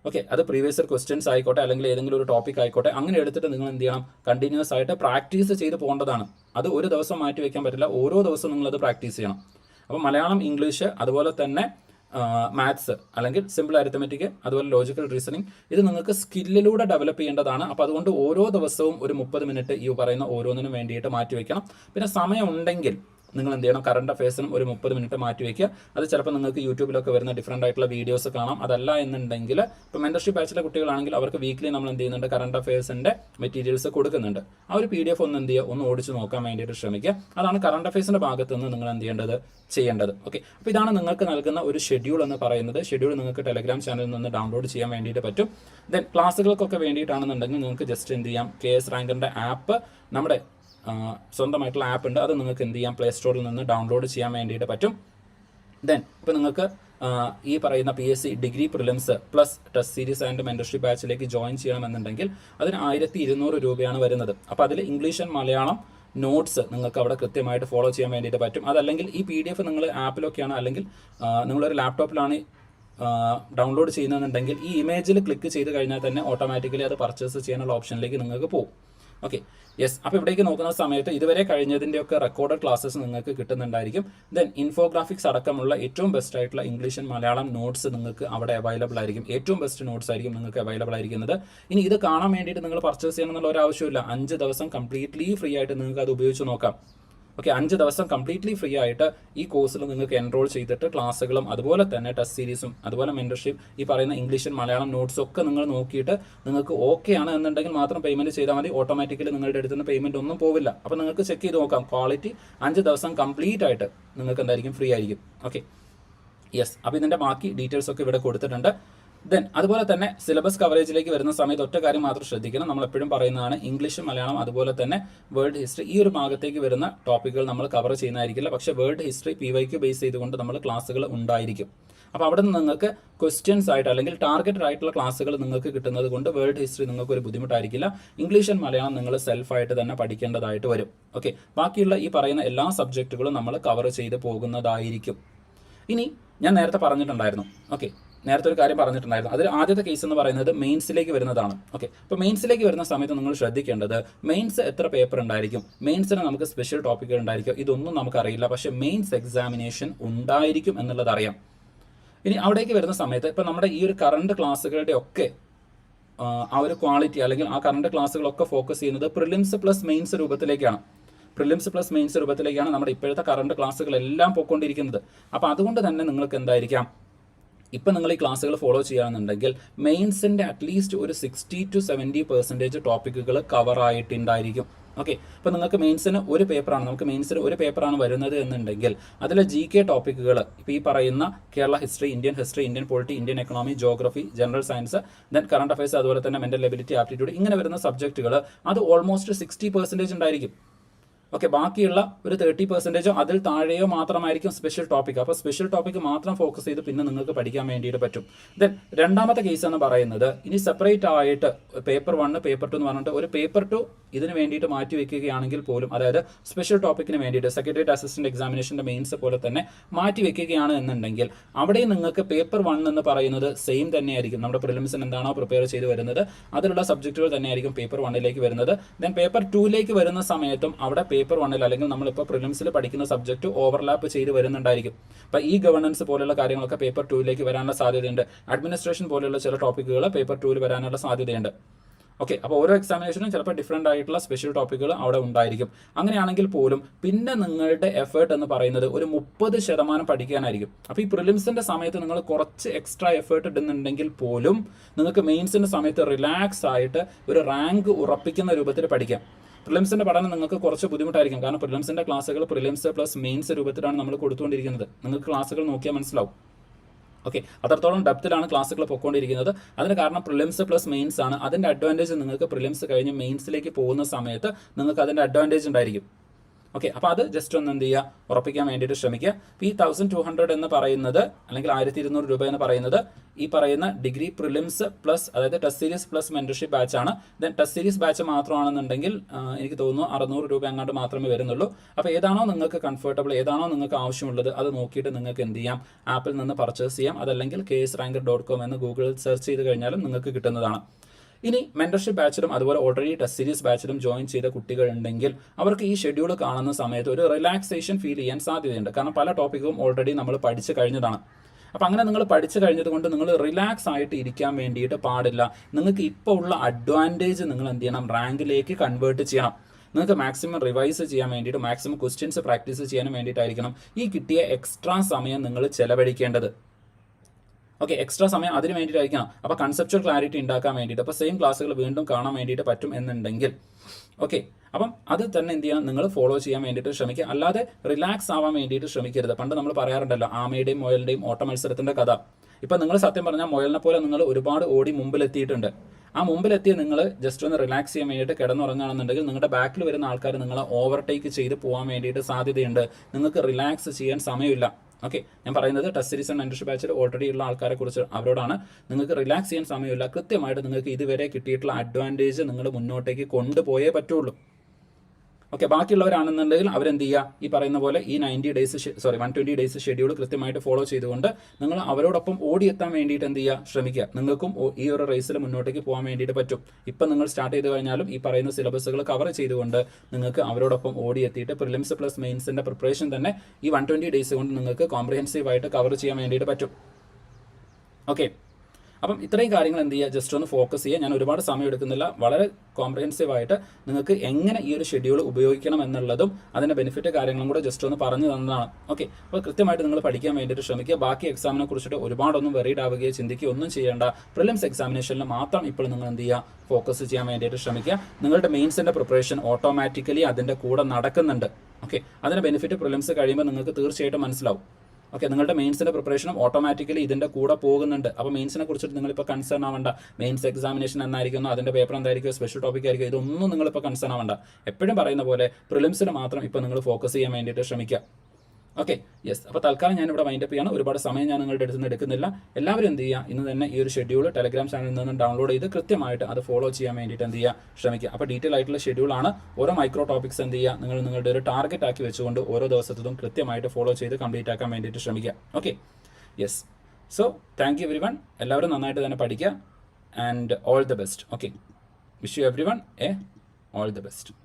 ഓക്കെ അത് പ്രീവിയസ് ക്വസ്റ്റ്യൻസ് ആയിക്കോട്ടെ അല്ലെങ്കിൽ ഏതെങ്കിലും ഒരു ടോപ്പിക് ആയിക്കോട്ടെ അങ്ങനെ എടുത്തിട്ട് നിങ്ങൾ എന്ത് ചെയ്യണം? കണ്ടിന്യൂസ് ആയിട്ട് പ്രാക്ടീസ് ചെയ്ത് പോകേണ്ടതാണ്. അത് ഒരു ദിവസം മാറ്റി വെക്കാൻ പറ്റില്ല ഓരോ ദിവസവും നിങ്ങൾ അത് പ്രാക്ടീസ് ചെയ്യണം. അപ്പോൾ മലയാളം ഇംഗ്ലീഷ് അതുപോലെ തന്നെ മാത്സ് അല്ലെങ്കിൽ സിമ്പിൾ അരിത്തമെറ്റിക് അതുപോലെ ലോജിക്കൽ റീസണിങ് ഇത് നിങ്ങൾക്ക് സ്കില്ലിലൂടെ ഡെവലപ്പ് ചെയ്യേണ്ടതാണ്. അപ്പോൾ അതുകൊണ്ട് ഓരോ ദിവസവും ഒരു മുപ്പത് മിനിറ്റ് ഈ പറയുന്ന ഓരോന്നിനും വേണ്ടിയിട്ട് മാറ്റി വയ്ക്കണം പിന്നെ സമയം ഉണ്ടെങ്കിൽ നിങ്ങൾ എന്ത് ചെയ്യണം കറണ്ട് അഫയേഴ്സിനും ഒരു മുപ്പത് മിനിറ്റ് മാറ്റി വയ്ക്കുക. അത് ചിലപ്പോൾ നിങ്ങൾക്ക് യൂട്യൂബിലൊക്കെ വരുന്ന ഡിഫറെന്റ് ആയിട്ടുള്ള വീഡിയോസ് കാണാം. അതല്ല എന്നുണ്ടെങ്കിൽ ഇപ്പോൾ മെന്റർഷിപ്പ് ബാച്ചിലെ കുട്ടികളാണെങ്കിൽ അവർക്ക് വീക്കിലി നമ്മൾ എന്ത് ചെയ്യുന്നുണ്ട്? കറണ്ട് അഫയേഴ്സിന്റെ മെറ്റീരിയൽസ് കൊടുക്കുന്നുണ്ട്. ആ ഒരു പി ഡി എഫ് ഒന്ന് എന്ത് ചെയ്യുക? ഒന്ന് ഓടിച്ച് നോക്കാൻ വേണ്ടിയിട്ട് ശ്രമിക്കുക. അതാണ് കറണ്ട് അഫയേഴ്സിന്റെ ഭാഗത്ത് നിന്ന് നിങ്ങൾ എന്ത് ചെയ്യേണ്ടത്? ചെയ്യേണ്ടത്. ഓക്കെ അപ്പോൾ ഇതാണ് നിങ്ങൾക്ക് നൽകുന്ന ഒരു ഷെഡ്യൂൾ എന്ന് പറയുന്നത്. ഷെഡ്യൂൾ നിങ്ങൾക്ക് ടെലഗ്രാം ചാനലിൽ നിന്ന് ഡൗൺലോഡ് ചെയ്യാൻ വേണ്ടിയിട്ട് പറ്റും. ദെൻ ക്ലാസ്സുകൾക്കൊക്കെ വേണ്ടിയിട്ടാണെന്നുണ്ടെങ്കിൽ നിങ്ങൾക്ക് ജസ്റ്റ് എന്ത് ചെയ്യാം? കെ എസ് റാങ്കറിന്റെ ആപ്പ് നമ്മുടെ സ്വന്തമായിട്ടുള്ള ആപ്പ് ഉണ്ട്. അത് നിങ്ങൾക്ക് എന്ത് ചെയ്യാം? പ്ലേ സ്റ്റോറിൽ നിന്ന് ഡൗൺലോഡ് ചെയ്യാൻ വേണ്ടിയിട്ട് പറ്റും. ദെൻ ഇപ്പോൾ നിങ്ങൾക്ക് ഈ പറയുന്ന P S C degree prelims plus test series and mentorship ബാച്ചിലേക്ക് join ചെയ്യണമെന്നുണ്ടെങ്കിൽ അതിന് ആയിരത്തി ഇരുന്നൂറ് രൂപയാണ് വരുന്നത്. അപ്പോൾ അതിൽ ഇംഗ്ലീഷ് ആൻഡ് മലയാളം നോട്ട്സ് നിങ്ങൾക്ക് അവിടെ കൃത്യമായിട്ട് ഫോളോ ചെയ്യാൻ വേണ്ടിയിട്ട് പറ്റും. അതല്ലെങ്കിൽ ഈ പി ഡി എഫ് നിങ്ങൾ ആപ്പിലൊക്കെയാണ് അല്ലെങ്കിൽ നിങ്ങളൊരു ലാപ്ടോപ്പിലാണ് ഡൗൺലോഡ് ചെയ്യുന്നതെന്നുണ്ടെങ്കിൽ ഈ ഇമേജിൽ ക്ലിക്ക് ചെയ്ത് കഴിഞ്ഞാൽ തന്നെ ഓട്ടോമാറ്റിക്കലി അത് പർച്ചേസ് ചെയ്യാനുള്ള ഓപ്ഷനിലേക്ക് നിങ്ങൾക്ക് പോകും. ഓക്കെ യെസ് അപ്പോൾ ഇവിടേക്ക് നോക്കുന്ന സമയത്ത് ഇതുവരെ കഴിഞ്ഞതിന്റെയൊക്കെ റെക്കോർഡഡ് ക്ലാസ്സസ് നിങ്ങൾക്ക് കിട്ടുന്നുണ്ടായിരിക്കും. ദെൻ ഇൻഫോഗ്രാഫിക്സ് അടക്കമുള്ള ഏറ്റവും ബെസ്റ്റ് ആയിട്ടുള്ള ഇംഗ്ലീഷ് മലയാളം നോട്ട്സ് നിങ്ങൾക്ക് അവിടെ അവൈലബിൾ ആയിരിക്കും. ഏറ്റവും ബെസ്റ്റ് നോട്ട്സ് ആയിരിക്കും നിങ്ങൾക്ക് അവൈലബിൾ ആയിരിക്കുന്നത്. ഇനി ഇത് കാണാൻ വേണ്ടിയിട്ട് നിങ്ങൾ പർച്ചേസ് ചെയ്യണം എന്നുള്ള ഒരു ആവശ്യമില്ല അഞ്ച് ദിവസം കംപ്ലീറ്റ്ലി ഫ്രീ ആയിട്ട് നിങ്ങൾക്ക് അത് ഉപയോഗിച്ച് നോക്കാം. ഓക്കെ അഞ്ച് ദിവസം കംപ്ലീറ്റ്ലി ഫ്രീ ആയിട്ട് ഈ കോഴ്സിൽ നിങ്ങൾക്ക് എൻറോൾ ചെയ്തിട്ട് ക്ലാസ്സുകളും അതുപോലെ തന്നെ ടെസ്റ്റ് സീരീസും അതുപോലെ മെന്റർഷിപ്പ് ഈ പറയുന്ന ഇംഗ്ലീഷും മലയാളം നോട്ട്സും ഒക്കെ നിങ്ങൾ നോക്കിയിട്ട് നിങ്ങൾക്ക് ഓക്കെ ആണ് എന്നുണ്ടെങ്കിൽ മാത്രം പേയ്മെന്റ് ചെയ്താൽ മതി. ഓട്ടോമാറ്റിക്കലി നിങ്ങളുടെ അടുത്ത് നിന്ന് പേയ്മെന്റ് ഒന്നും പോവില്ല. അപ്പോൾ നിങ്ങൾക്ക് ചെക്ക് ചെയ്ത് നോക്കാം. ക്വാളിറ്റി അഞ്ച് ദിവസം കംപ്ലീറ്റ് ആയിട്ട് നിങ്ങൾക്ക് എന്തായിരിക്കും? ഫ്രീ ആയിരിക്കും. ഓക്കെ യെസ് അപ്പോൾ ഇതിന്റെ ബാക്കി ഡീറ്റെയിൽസ് ഒക്കെ ഇവിടെ കൊടുത്തിട്ടുണ്ട്. ദെൻ അതുപോലെ തന്നെ സിലബസ് കവറേജിലേക്ക് വരുന്ന സമയത്ത് ഒറ്റ കാര്യം മാത്രം ശ്രദ്ധിക്കണം. നമ്മൾ എപ്പോഴും പറയുന്നതാണ് ഇംഗ്ലീഷ് മലയാളം അതുപോലെ തന്നെ വേൾഡ് ഹിസ്റ്ററി ഈ ഒരു ഭാഗത്തേക്ക് വരുന്ന ടോപ്പിക്കുകൾ നമ്മൾ കവർ ചെയ്യുന്നതായിരിക്കില്ല. പക്ഷേ world history P Y Q base ചെയ്തുകൊണ്ട് നമ്മൾ ക്ലാസ്സുകൾ ഉണ്ടായിരിക്കും. അപ്പോൾ അവിടെ നിന്ന് നിങ്ങൾക്ക് ക്വസ്റ്റ്യൻസ് ആയിട്ട് അല്ലെങ്കിൽ ടാർഗറ്റഡ് ആയിട്ടുള്ള ക്ലാസ്സുകൾ നിങ്ങൾക്ക് കിട്ടുന്നത് കൊണ്ട് വേൾഡ് ഹിസ്റ്ററി നിങ്ങൾക്ക് ഒരു ബുദ്ധിമുട്ടായിരിക്കില്ല. ഇംഗ്ലീഷ് ആൻഡ് മലയാളം നിങ്ങൾ സെൽഫായിട്ട് തന്നെ പഠിക്കേണ്ടതായിട്ട് വരും. ഓക്കെ ബാക്കിയുള്ള ഈ പറയുന്ന എല്ലാ സബ്ജക്റ്റുകളും നമ്മൾ കവർ ചെയ്ത് പോകുന്നതായിരിക്കും. ഇനി ഞാൻ നേരത്തെ പറഞ്ഞിട്ടുണ്ടായിരുന്നു. ഓക്കെ നേരത്തെ ഒരു കാര്യം പറഞ്ഞിട്ടുണ്ടായിരുന്നു. അതിൽ ആദ്യത്തെ കേസ് എന്ന് പറയുന്നത് മെയിൻസിലേക്ക് വരുന്നതാണ്. ഓക്കെ അപ്പോൾ മെയിൻസിലേക്ക് വരുന്ന സമയത്ത് നിങ്ങൾ ശ്രദ്ധിക്കേണ്ടത് മെയിൻസ് എത്ര പേപ്പർ ഉണ്ടായിരിക്കും? മെയിൻസിന് നമുക്ക് സ്പെഷ്യൽ ടോപ്പിക്കുകൾ ഉണ്ടായിരിക്കും. ഇതൊന്നും നമുക്കറിയില്ല. പക്ഷേ മെയിൻസ് എക്സാമിനേഷൻ ഉണ്ടായിരിക്കും എന്നുള്ളത് അറിയാം. ഇനി അവിടേക്ക് വരുന്ന സമയത്ത് ഇപ്പം നമ്മുടെ ഈ ഒരു കറണ്ട് ക്ലാസ്സുകളുടെ ഒക്കെ ആ, ഒരു ക്വാളിറ്റി അല്ലെങ്കിൽ ആ കറണ്ട് ക്ലാസ്സുകളൊക്കെ ഫോക്കസ് ചെയ്യുന്നത് പ്രിലിംസ് പ്ലസ് മെയിൻസ് രൂപത്തിലേക്കാണ്. പ്രിലിംസ് പ്ലസ് മെയിൻസ് രൂപത്തിലേക്കാണ് നമ്മുടെ ഇപ്പോഴത്തെ കറണ്ട് ക്ലാസ്സുകളെല്ലാം പോയിക്കൊണ്ടിരിക്കുന്നത്. അപ്പോൾ അതുകൊണ്ട് തന്നെ നിങ്ങൾക്ക് എന്തായിരിക്കാം? ഇപ്പം നിങ്ങൾ ഈ ക്ലാസ്സുകൾ ഫോളോ ചെയ്യുകയാണെന്നുണ്ടെങ്കിൽ മെയിൻസിന്റെ അറ്റ്ലീസ്റ്റ് ഒരു സിക്സ്റ്റി ടു സെവന്റി പെർസെന്റേജ് ടോപ്പിക്കുകൾ കവർ ആയിട്ടുണ്ടായിരിക്കും. ഓക്കെ അപ്പോൾ നിങ്ങൾക്ക് മെയിൻസിന് ഒരു പേപ്പറാണ് നമുക്ക് മെയിൻസിന് ഒരു പേപ്പറാണ് വരുന്നത് എന്നുണ്ടെങ്കിൽ അതിൽ ജി കെ ടോപ്പിക്കുകൾ ഇപ്പോൾ ഈ പറയുന്ന Kerala history Indian history Indian polity Indian economy geography general science then current affairs അതുപോലെ തന്നെ മെന്റൽ എബിലിറ്റി ആപ്റ്റിറ്റ്യൂഡ് ഇങ്ങനെ വരുന്ന സബ്ജക്റ്റുകൾ അത് ഓൾമോസ്റ്റ് സിക്സ്റ്റി പെർസെന്റേജ് ഉണ്ടായിരിക്കും. ഓക്കെ ബാക്കിയുള്ള ഒരു തേർട്ടി പെർസെന്റേജോ അതിൽ താഴെയോ മാത്രമായിരിക്കും സ്പെഷ്യൽ ടോപ്പിക് അപ്പോൾ സ്പെഷ്യൽ ടോപ്പിക് മാത്രം ഫോക്കസ് ചെയ്ത് പിന്നെ നിങ്ങൾക്ക് പഠിക്കാൻ വേണ്ടിയിട്ട് പറ്റും. ദെൻ രണ്ടാമത്തെ കേസ് എന്ന് പറയുന്നത് ഇനി സെപ്പറേറ്റ് ആയിട്ട് പേപ്പർ വണ്ണ് പേപ്പർ ടു എന്ന് പറഞ്ഞിട്ട് ഒരു പേപ്പർ ടു ഇതിന് വേണ്ടിയിട്ട് മാറ്റി വെക്കുകയാണെങ്കിൽ പോലും അതായത് സ്പെഷ്യൽ ടോപ്പിക്കിന് വേണ്ടിയിട്ട് സെക്രട്ടേറിയറ്റ് അസിസ്റ്റന്റ് എക്സാമിനേഷന്റെ മെയിൻസ് പോലെ തന്നെ മാറ്റി വെക്കുകയാണ് എന്നുണ്ടെങ്കിൽ അവിടെ നിങ്ങൾക്ക് പേപ്പർ വൺ എന്ന് പറയുന്നത് സെയിം തന്നെയായിരിക്കും നമ്മുടെ പ്രിലിംസിന് എന്താണോ പ്രിപ്പയർ ചെയ്ത് വരുന്നത് അതിലുള്ള സബ്ജക്റ്റുകൾ തന്നെയായിരിക്കും പേപ്പർ വണ്ണിലേക്ക് വരുന്നത്. ദെൻ പേപ്പർ ടൂയിലേക്ക് വരുന്ന സമയത്തും അവിടെ പേപ്പർ വണ്ണിൽ അല്ലെങ്കിൽ നമ്മളിപ്പോൾ പ്രിലിംസിൽ പഠിക്കുന്ന സബ്ജക്റ്റ് ഓവർലാപ്പ് ചെയ്ത് വരുന്നുണ്ടായിരിക്കും. അപ്പോൾ ഈ ഗവർണൻസ് പോലെയുള്ള കാര്യങ്ങളൊക്കെ പേപ്പർ ടൂയിലേക്ക് വരാനുള്ള സാധ്യതയുണ്ട്. അഡ്മിനിസ്ട്രേഷൻ പോലെയുള്ള ചില ടോപ്പിക്കുകൾ പേപ്പർ ടൂവിൽ വരാനുള്ള സാധ്യതയുണ്ട്. ഓക്കെ അപ്പോൾ ഓരോ എക്സാമിനേഷനും ചിലപ്പോൾ ഡിഫറെന്റ് ആയിട്ടുള്ള സ്പെഷ്യൽ ടോപ്പിക്കുകൾ അവിടെ ഉണ്ടായിരിക്കും. അങ്ങനെയാണെങ്കിൽ പോലും പിന്നെ നിങ്ങളുടെ എഫേർട്ട് എന്ന് പറയുന്നത് ഒരു മുപ്പത് ശതമാനം പഠിക്കാനായിരിക്കും. അപ്പോൾ ഈ പ്രിലിംസിന്റെ സമയത്ത് നിങ്ങൾ കുറച്ച് എക്സ്ട്രാ എഫേർട്ട് ഇടുന്നുണ്ടെങ്കിൽ പോലും നിങ്ങൾക്ക് മെയിൻസിന്റെ സമയത്ത് റിലാക്സ് ആയിട്ട് ഒരു റാങ്ക് ഉറപ്പിക്കുന്ന രൂപത്തിൽ പഠിക്കാം. പ്രിലിംസിന്റെ പഠനം നിങ്ങൾക്ക് കുറച്ച് ബുദ്ധിമുട്ടായിരിക്കും. കാരണം പ്രിലിംസിന്റെ ക്ലാസ്സുകൾ പ്രിലിംസ് പ്ലസ് മെയിൻസ് രൂപത്തിലാണ് നമ്മൾ കൊടുത്തുകൊണ്ടിരിക്കുന്നത്. നിങ്ങൾക്ക് ക്ലാസ്സുകൾ നോക്കിയാൽ മനസ്സിലാവും. ഓക്കെ അത്രത്തോളം ഡെപ്തിലാണ് ക്ലാസ്സുകൾ പൊയ്ക്കൊണ്ടിരിക്കുന്നത് അതിന് കാരണം പ്രിലിംസ് പ്ലസ് മെയിൻസ് ആണ്. അതിന്റെ അഡ്വാന്റേജ് നിങ്ങൾക്ക് പ്രിലിംസ് കഴിഞ്ഞ് മെയിൻസിലേക്ക് പോകുന്ന സമയത്ത് നിങ്ങൾക്ക് അതിന്റെ അഡ്വാന്റേജ് ഉണ്ടായിരിക്കും. ഓക്കെ അപ്പോൾ അത് ജസ്റ്റ് ഒന്ന് എന്ത് ചെയ്യുക? ഉറപ്പിക്കാൻ വേണ്ടിയിട്ട് ശ്രമിക്കുക. ഈ തൗസൻഡ് ടു ഹൺഡ്രഡ് എന്ന് പറയുന്നത് അല്ലെങ്കിൽ ആയിരത്തി ഇരുന്നൂറ് രൂപ എന്ന് പറയുന്നത് ഈ പറയുന്ന ഡിഗ്രി പ്രിലിംസ് പ്ലസ് അതായത് test series plus mentorship batch ആണ്. ദെൻ ടെസ്റ്റ് സീരീസ് ബാച്ച് മാത്രമാണെന്നുണ്ടെങ്കിൽ എനിക്ക് തോന്നുന്നു അറുന്നൂറ് രൂപ അങ്ങോട്ട് മാത്രമേ വരുന്നുള്ളൂ. അപ്പോൾ ഏതാണോ നിങ്ങൾക്ക് കംഫർട്ടബിൾ ഏതാണോ നിങ്ങൾക്ക് ആവശ്യമുള്ളത് അത് നോക്കിയിട്ട് നിങ്ങൾക്ക് എന്ത് ചെയ്യാം? ആപ്പിൽ നിന്ന് പർച്ചേസ് ചെയ്യാം. അതല്ലെങ്കിൽ K S ranker dot com എന്ന് ഗൂഗിളിൽ സെർച്ച് ചെയ്ത് കഴിഞ്ഞാലും നിങ്ങൾക്ക് കിട്ടുന്നതാണ്. ഇനി മെന്റർഷിപ്പ് ബാച്ചിലും അതുപോലെ ഓൾറെഡി ടെസ്റ്റ് സീരീസ് ബാച്ചിലും ജോയിൻ ചെയ്ത കുട്ടികൾ ഉണ്ടെങ്കിൽ അവർക്ക് ഈ ഷെഡ്യൂൾ കാണുന്ന സമയത്ത് ഒരു റിലാക്സേഷൻ ഫീൽ ചെയ്യാൻ സാധ്യതയുണ്ട്. കാരണം പല ടോപ്പിക്കും ഓൾറെഡി നമ്മൾ പഠിച്ചു കഴിഞ്ഞതാണ്. അപ്പം അങ്ങനെ നിങ്ങൾ പഠിച്ചു കഴിഞ്ഞത് കൊണ്ട് നിങ്ങൾ റിലാക്സ് ആയിട്ട് ഇരിക്കാൻ വേണ്ടിയിട്ട് പാടില്ല. നിങ്ങൾക്ക് ഇപ്പോൾ ഉള്ള അഡ്വാന്റേജ് നിങ്ങൾ എന്ത് ചെയ്യണം? റാങ്കിലേക്ക് കൺവേർട്ട് ചെയ്യണം. നിങ്ങൾക്ക് മാക്സിമം റിവൈസ് ചെയ്യാൻ വേണ്ടിയിട്ട് മാക്സിമം ക്വസ്റ്റ്യൻസ് പ്രാക്ടീസ് ചെയ്യാനും വേണ്ടിയിട്ടായിരിക്കണം ഈ കിട്ടിയ എക്സ്ട്രാ സമയം നിങ്ങൾ ചെലവഴിക്കേണ്ടത്. ഓക്കെ എക്സ്ട്രാ സമയം അതിന് വേണ്ടിയിട്ടായിരിക്കണം. അപ്പോൾ കൺസെപ്ച്വൽ ക്ലാരിറ്റി ഉണ്ടാക്കാൻ വേണ്ടിയിട്ട്. അപ്പോൾ സെയിം ക്ലാസ്സുകൾ വീണ്ടും കാണാൻ വേണ്ടിയിട്ട് പറ്റും എന്നുണ്ടെങ്കിൽ. ഓക്കെ അപ്പം അത് തന്നെ എന്ത് ചെയ്യണം? നിങ്ങൾ ഫോളോ ചെയ്യാൻ വേണ്ടിയിട്ട് ശ്രമിക്കുക. അല്ലാതെ റിലാക്സ് ആവാൻ വേണ്ടിയിട്ട് ശ്രമിക്കരുത്. പണ്ട് നമ്മൾ പറയാറുണ്ടല്ലോ ആമയുടെയും മുയലിന്റെയും ഓട്ട മത്സരത്തിന്റെ കഥ. ഇപ്പം നിങ്ങൾ സത്യം പറഞ്ഞാൽ മുയലിനെ പോലെ നിങ്ങൾ ഒരുപാട് ഓടി മുമ്പിലെത്തിയിട്ടുണ്ട്. ആ മുമ്പിലെത്തിയ നിങ്ങൾ ജസ്റ്റ് ഒന്ന് റിലാക്സ് ചെയ്യാൻ വേണ്ടിയിട്ട് കിടന്നുറങ്ങുകയാണെന്നുണ്ടെങ്കിൽ നിങ്ങളുടെ ബാക്കിൽ വരുന്ന ആൾക്കാർ നിങ്ങളെ ഓവർടേക്ക് ചെയ്ത് പോകാൻ വേണ്ടിയിട്ട് സാധ്യതയുണ്ട്. നിങ്ങൾക്ക് റിലാക്സ് ചെയ്യാൻ സമയമില്ല. ഓക്കെ ഞാൻ പറയുന്നത് ടെസ്റ്റ് സീരീസ് മെന്റർഷിപ്പ് ബാച്ചിൽ ഓൾറെഡി ഉള്ള ആൾക്കാരെ കുറിച്ച് അവരോടാണ്. നിങ്ങൾക്ക് റിലാക്സ് ചെയ്യാൻ സമയമില്ല. കൃത്യമായിട്ട് നിങ്ങൾക്ക് ഇതുവരെ കിട്ടിയിട്ടുള്ള അഡ്വാന്റേജ് നിങ്ങൾ മുന്നോട്ടേക്ക് കൊണ്ടുപോയേ പറ്റുള്ളൂ. ഓക്കെ ബാക്കിയുള്ളവരാണെന്നുണ്ടെങ്കിൽ അവരെന്ത് ചെയ്യുക ഈ പറയുന്ന പോലെ ഈ ninety days sorry one twenty days schedule കൃത്യമായിട്ട് ഫോളോ ചെയ്തുകൊണ്ട് നിങ്ങൾ അവരോടൊപ്പം ഓടിയെത്താൻ വേണ്ടിയിട്ട് എന്ത് ചെയ്യുക ശ്രമിക്കുക. നിങ്ങൾക്കും ഈ ഒരു റേസിൽ മുന്നോട്ടേക്ക് പോകാൻ വേണ്ടിയിട്ട് പറ്റും. ഇപ്പം നിങ്ങൾ സ്റ്റാർട്ട് ചെയ്ത് കഴിഞ്ഞാലും ഈ പറയുന്ന സിലബസുകൾ കവർ ചെയ്തുകൊണ്ട് നിങ്ങൾക്ക് അവരോടൊപ്പം ഓടിയെത്തിയിട്ട് പ്രിലിംസ് പ്ലസ് മെയിൻസിന്റെ പ്രിപ്പറേഷൻ തന്നെ ഈ വൺ ട്വന്റി ഡേയ്സ് കൊണ്ട് നിങ്ങൾക്ക് കോംപ്രിഹെൻസീവ് ആയിട്ട് കവർ ചെയ്യാൻ വേണ്ടിയിട്ട് പറ്റും. ഓക്കെ അപ്പം ഇത്രയും കാര്യങ്ങൾ എന്ത് ചെയ്യുക? ജസ്റ്റ് ഒന്ന് ഫോക്കസ് ചെയ്യുക. ഞാൻ ഒരുപാട് സമയം എടുക്കുന്നില്ല. വളരെ കോംപ്രഹെൻസീവ് ആയിട്ട് നിങ്ങൾക്ക് എങ്ങനെ ഈ ഒരു ഷെഡ്യൂൾ ഉപയോഗിക്കണം എന്നുള്ളതും അതിന്റെ ബെനിഫിറ്റ് കാര്യങ്ങളും കൂടെ ജസ്റ്റ് ഒന്ന് പറഞ്ഞു തന്നതാണ്. ഓക്കെ അപ്പോൾ കൃത്യമായിട്ട് നിങ്ങൾ പഠിക്കാൻ വേണ്ടിയിട്ട് ശ്രമിക്കുക. ബാക്കി എക്സാമിനെ കുറിച്ചിട്ട് ഒരുപാടൊന്നും വെറീഡ് ആവുകയോ ചിന്തിക്കുകയോ ഒന്നും ചെയ്യേണ്ട പ്രിലിംസ് എക്സാമിനേഷനിൽ മാത്രം ഇപ്പോൾ നിങ്ങൾ എന്ത് ചെയ്യുക? ഫോക്കസ് ചെയ്യാൻ വേണ്ടിയിട്ട് ശ്രമിക്കുക. നിങ്ങളുടെ മെയിൻസിന്റെ പ്രിപ്പറേഷൻ ഓട്ടോമാറ്റിക്കലി അതിന്റെ കൂടെ നടക്കുന്നുണ്ട്. ഓക്കെ അതിന്റെ ബെനിഫിറ്റ് പ്രിലിംസ് കഴിയുമ്പോൾ നിങ്ങൾക്ക് തീർച്ചയായിട്ടും മനസ്സിലാവും. ഓക്കെ നിങ്ങളുടെ മെയിൻസിന്റെ പ്രിപ്പറേഷനും ഓട്ടോമാറ്റിക്കലി ഇതിന്റെ കൂടെ പോകുന്നുണ്ട്. അപ്പോൾ മെയിൻസിനെ കുറിച്ചിട്ട് നിങ്ങളിപ്പോൾ കൺസേൺ ആവണ്ട. മെയിൻസ് എക്സാമിനേഷൻ എന്നായിരിക്കുന്നു അതിന്റെ പേപ്പർ എന്തായിരിക്കും സ്പെഷ്യൽ ടോപ്പിക് ആയിരിക്കും ഇതൊന്നും നിങ്ങളിപ്പോൾ കൺസേൺ ആവണ്ട. എപ്പോഴും പറയുന്ന പോലെ പ്രിലിംസിന് മാത്രം ഇപ്പോൾ നിങ്ങൾ ഫോക്കസ് ചെയ്യാൻ വേണ്ടിയിട്ട് ശ്രമിക്കുക. ഓക്കെ യെസ് അപ്പോൾ തൽക്കാലം ഞാൻ ഇവിടെ വൈൻഡപ്പ് ചെയ്യാണ്. ഒരുപാട് സമയം ഞാൻ നിങ്ങളുടെ അടുത്ത് നിന്ന് എടുക്കുന്നില്ല. എല്ലാവരും എന്ത് ചെയ്യുക? ഇന്ന് തന്നെ ഈ ഒരു ഷെഡ്യൂൾ ടെലഗ്രാം ചാനലിൽ നിന്ന് ഡൗൺലോഡ് ചെയ്ത് കൃത്യമായിട്ട് അത് ഫോളോ ചെയ്യാൻ വേണ്ടിയിട്ട് എന്ത് ചെയ്യുക? ശ്രമിക്കുക. അപ്പോൾ ഡീറ്റെയിൽ ആയിട്ടുള്ള ഷെഡ്യൂളാണ് ഓരോ മൈക്രോ ടോപ്പിക്സ് എന്ത് ചെയ്യുക? നിങ്ങൾ നിങ്ങളുടെ ഒരു ടാർഗറ്റ് ആക്കി വെച്ചുകൊണ്ട് ഓരോ ദിവസത്തതും കൃത്യമായിട്ട് ഫോളോ ചെയ്ത് കംപ്ലീറ്റ് ആക്കാൻ വേണ്ടിയിട്ട് ശ്രമിക്കുക. Okay yes so thank you everyone എല്ലാവരും നന്നായിട്ട് തന്നെ പഠിക്കുക. And all the best okay wish you everyone a all the best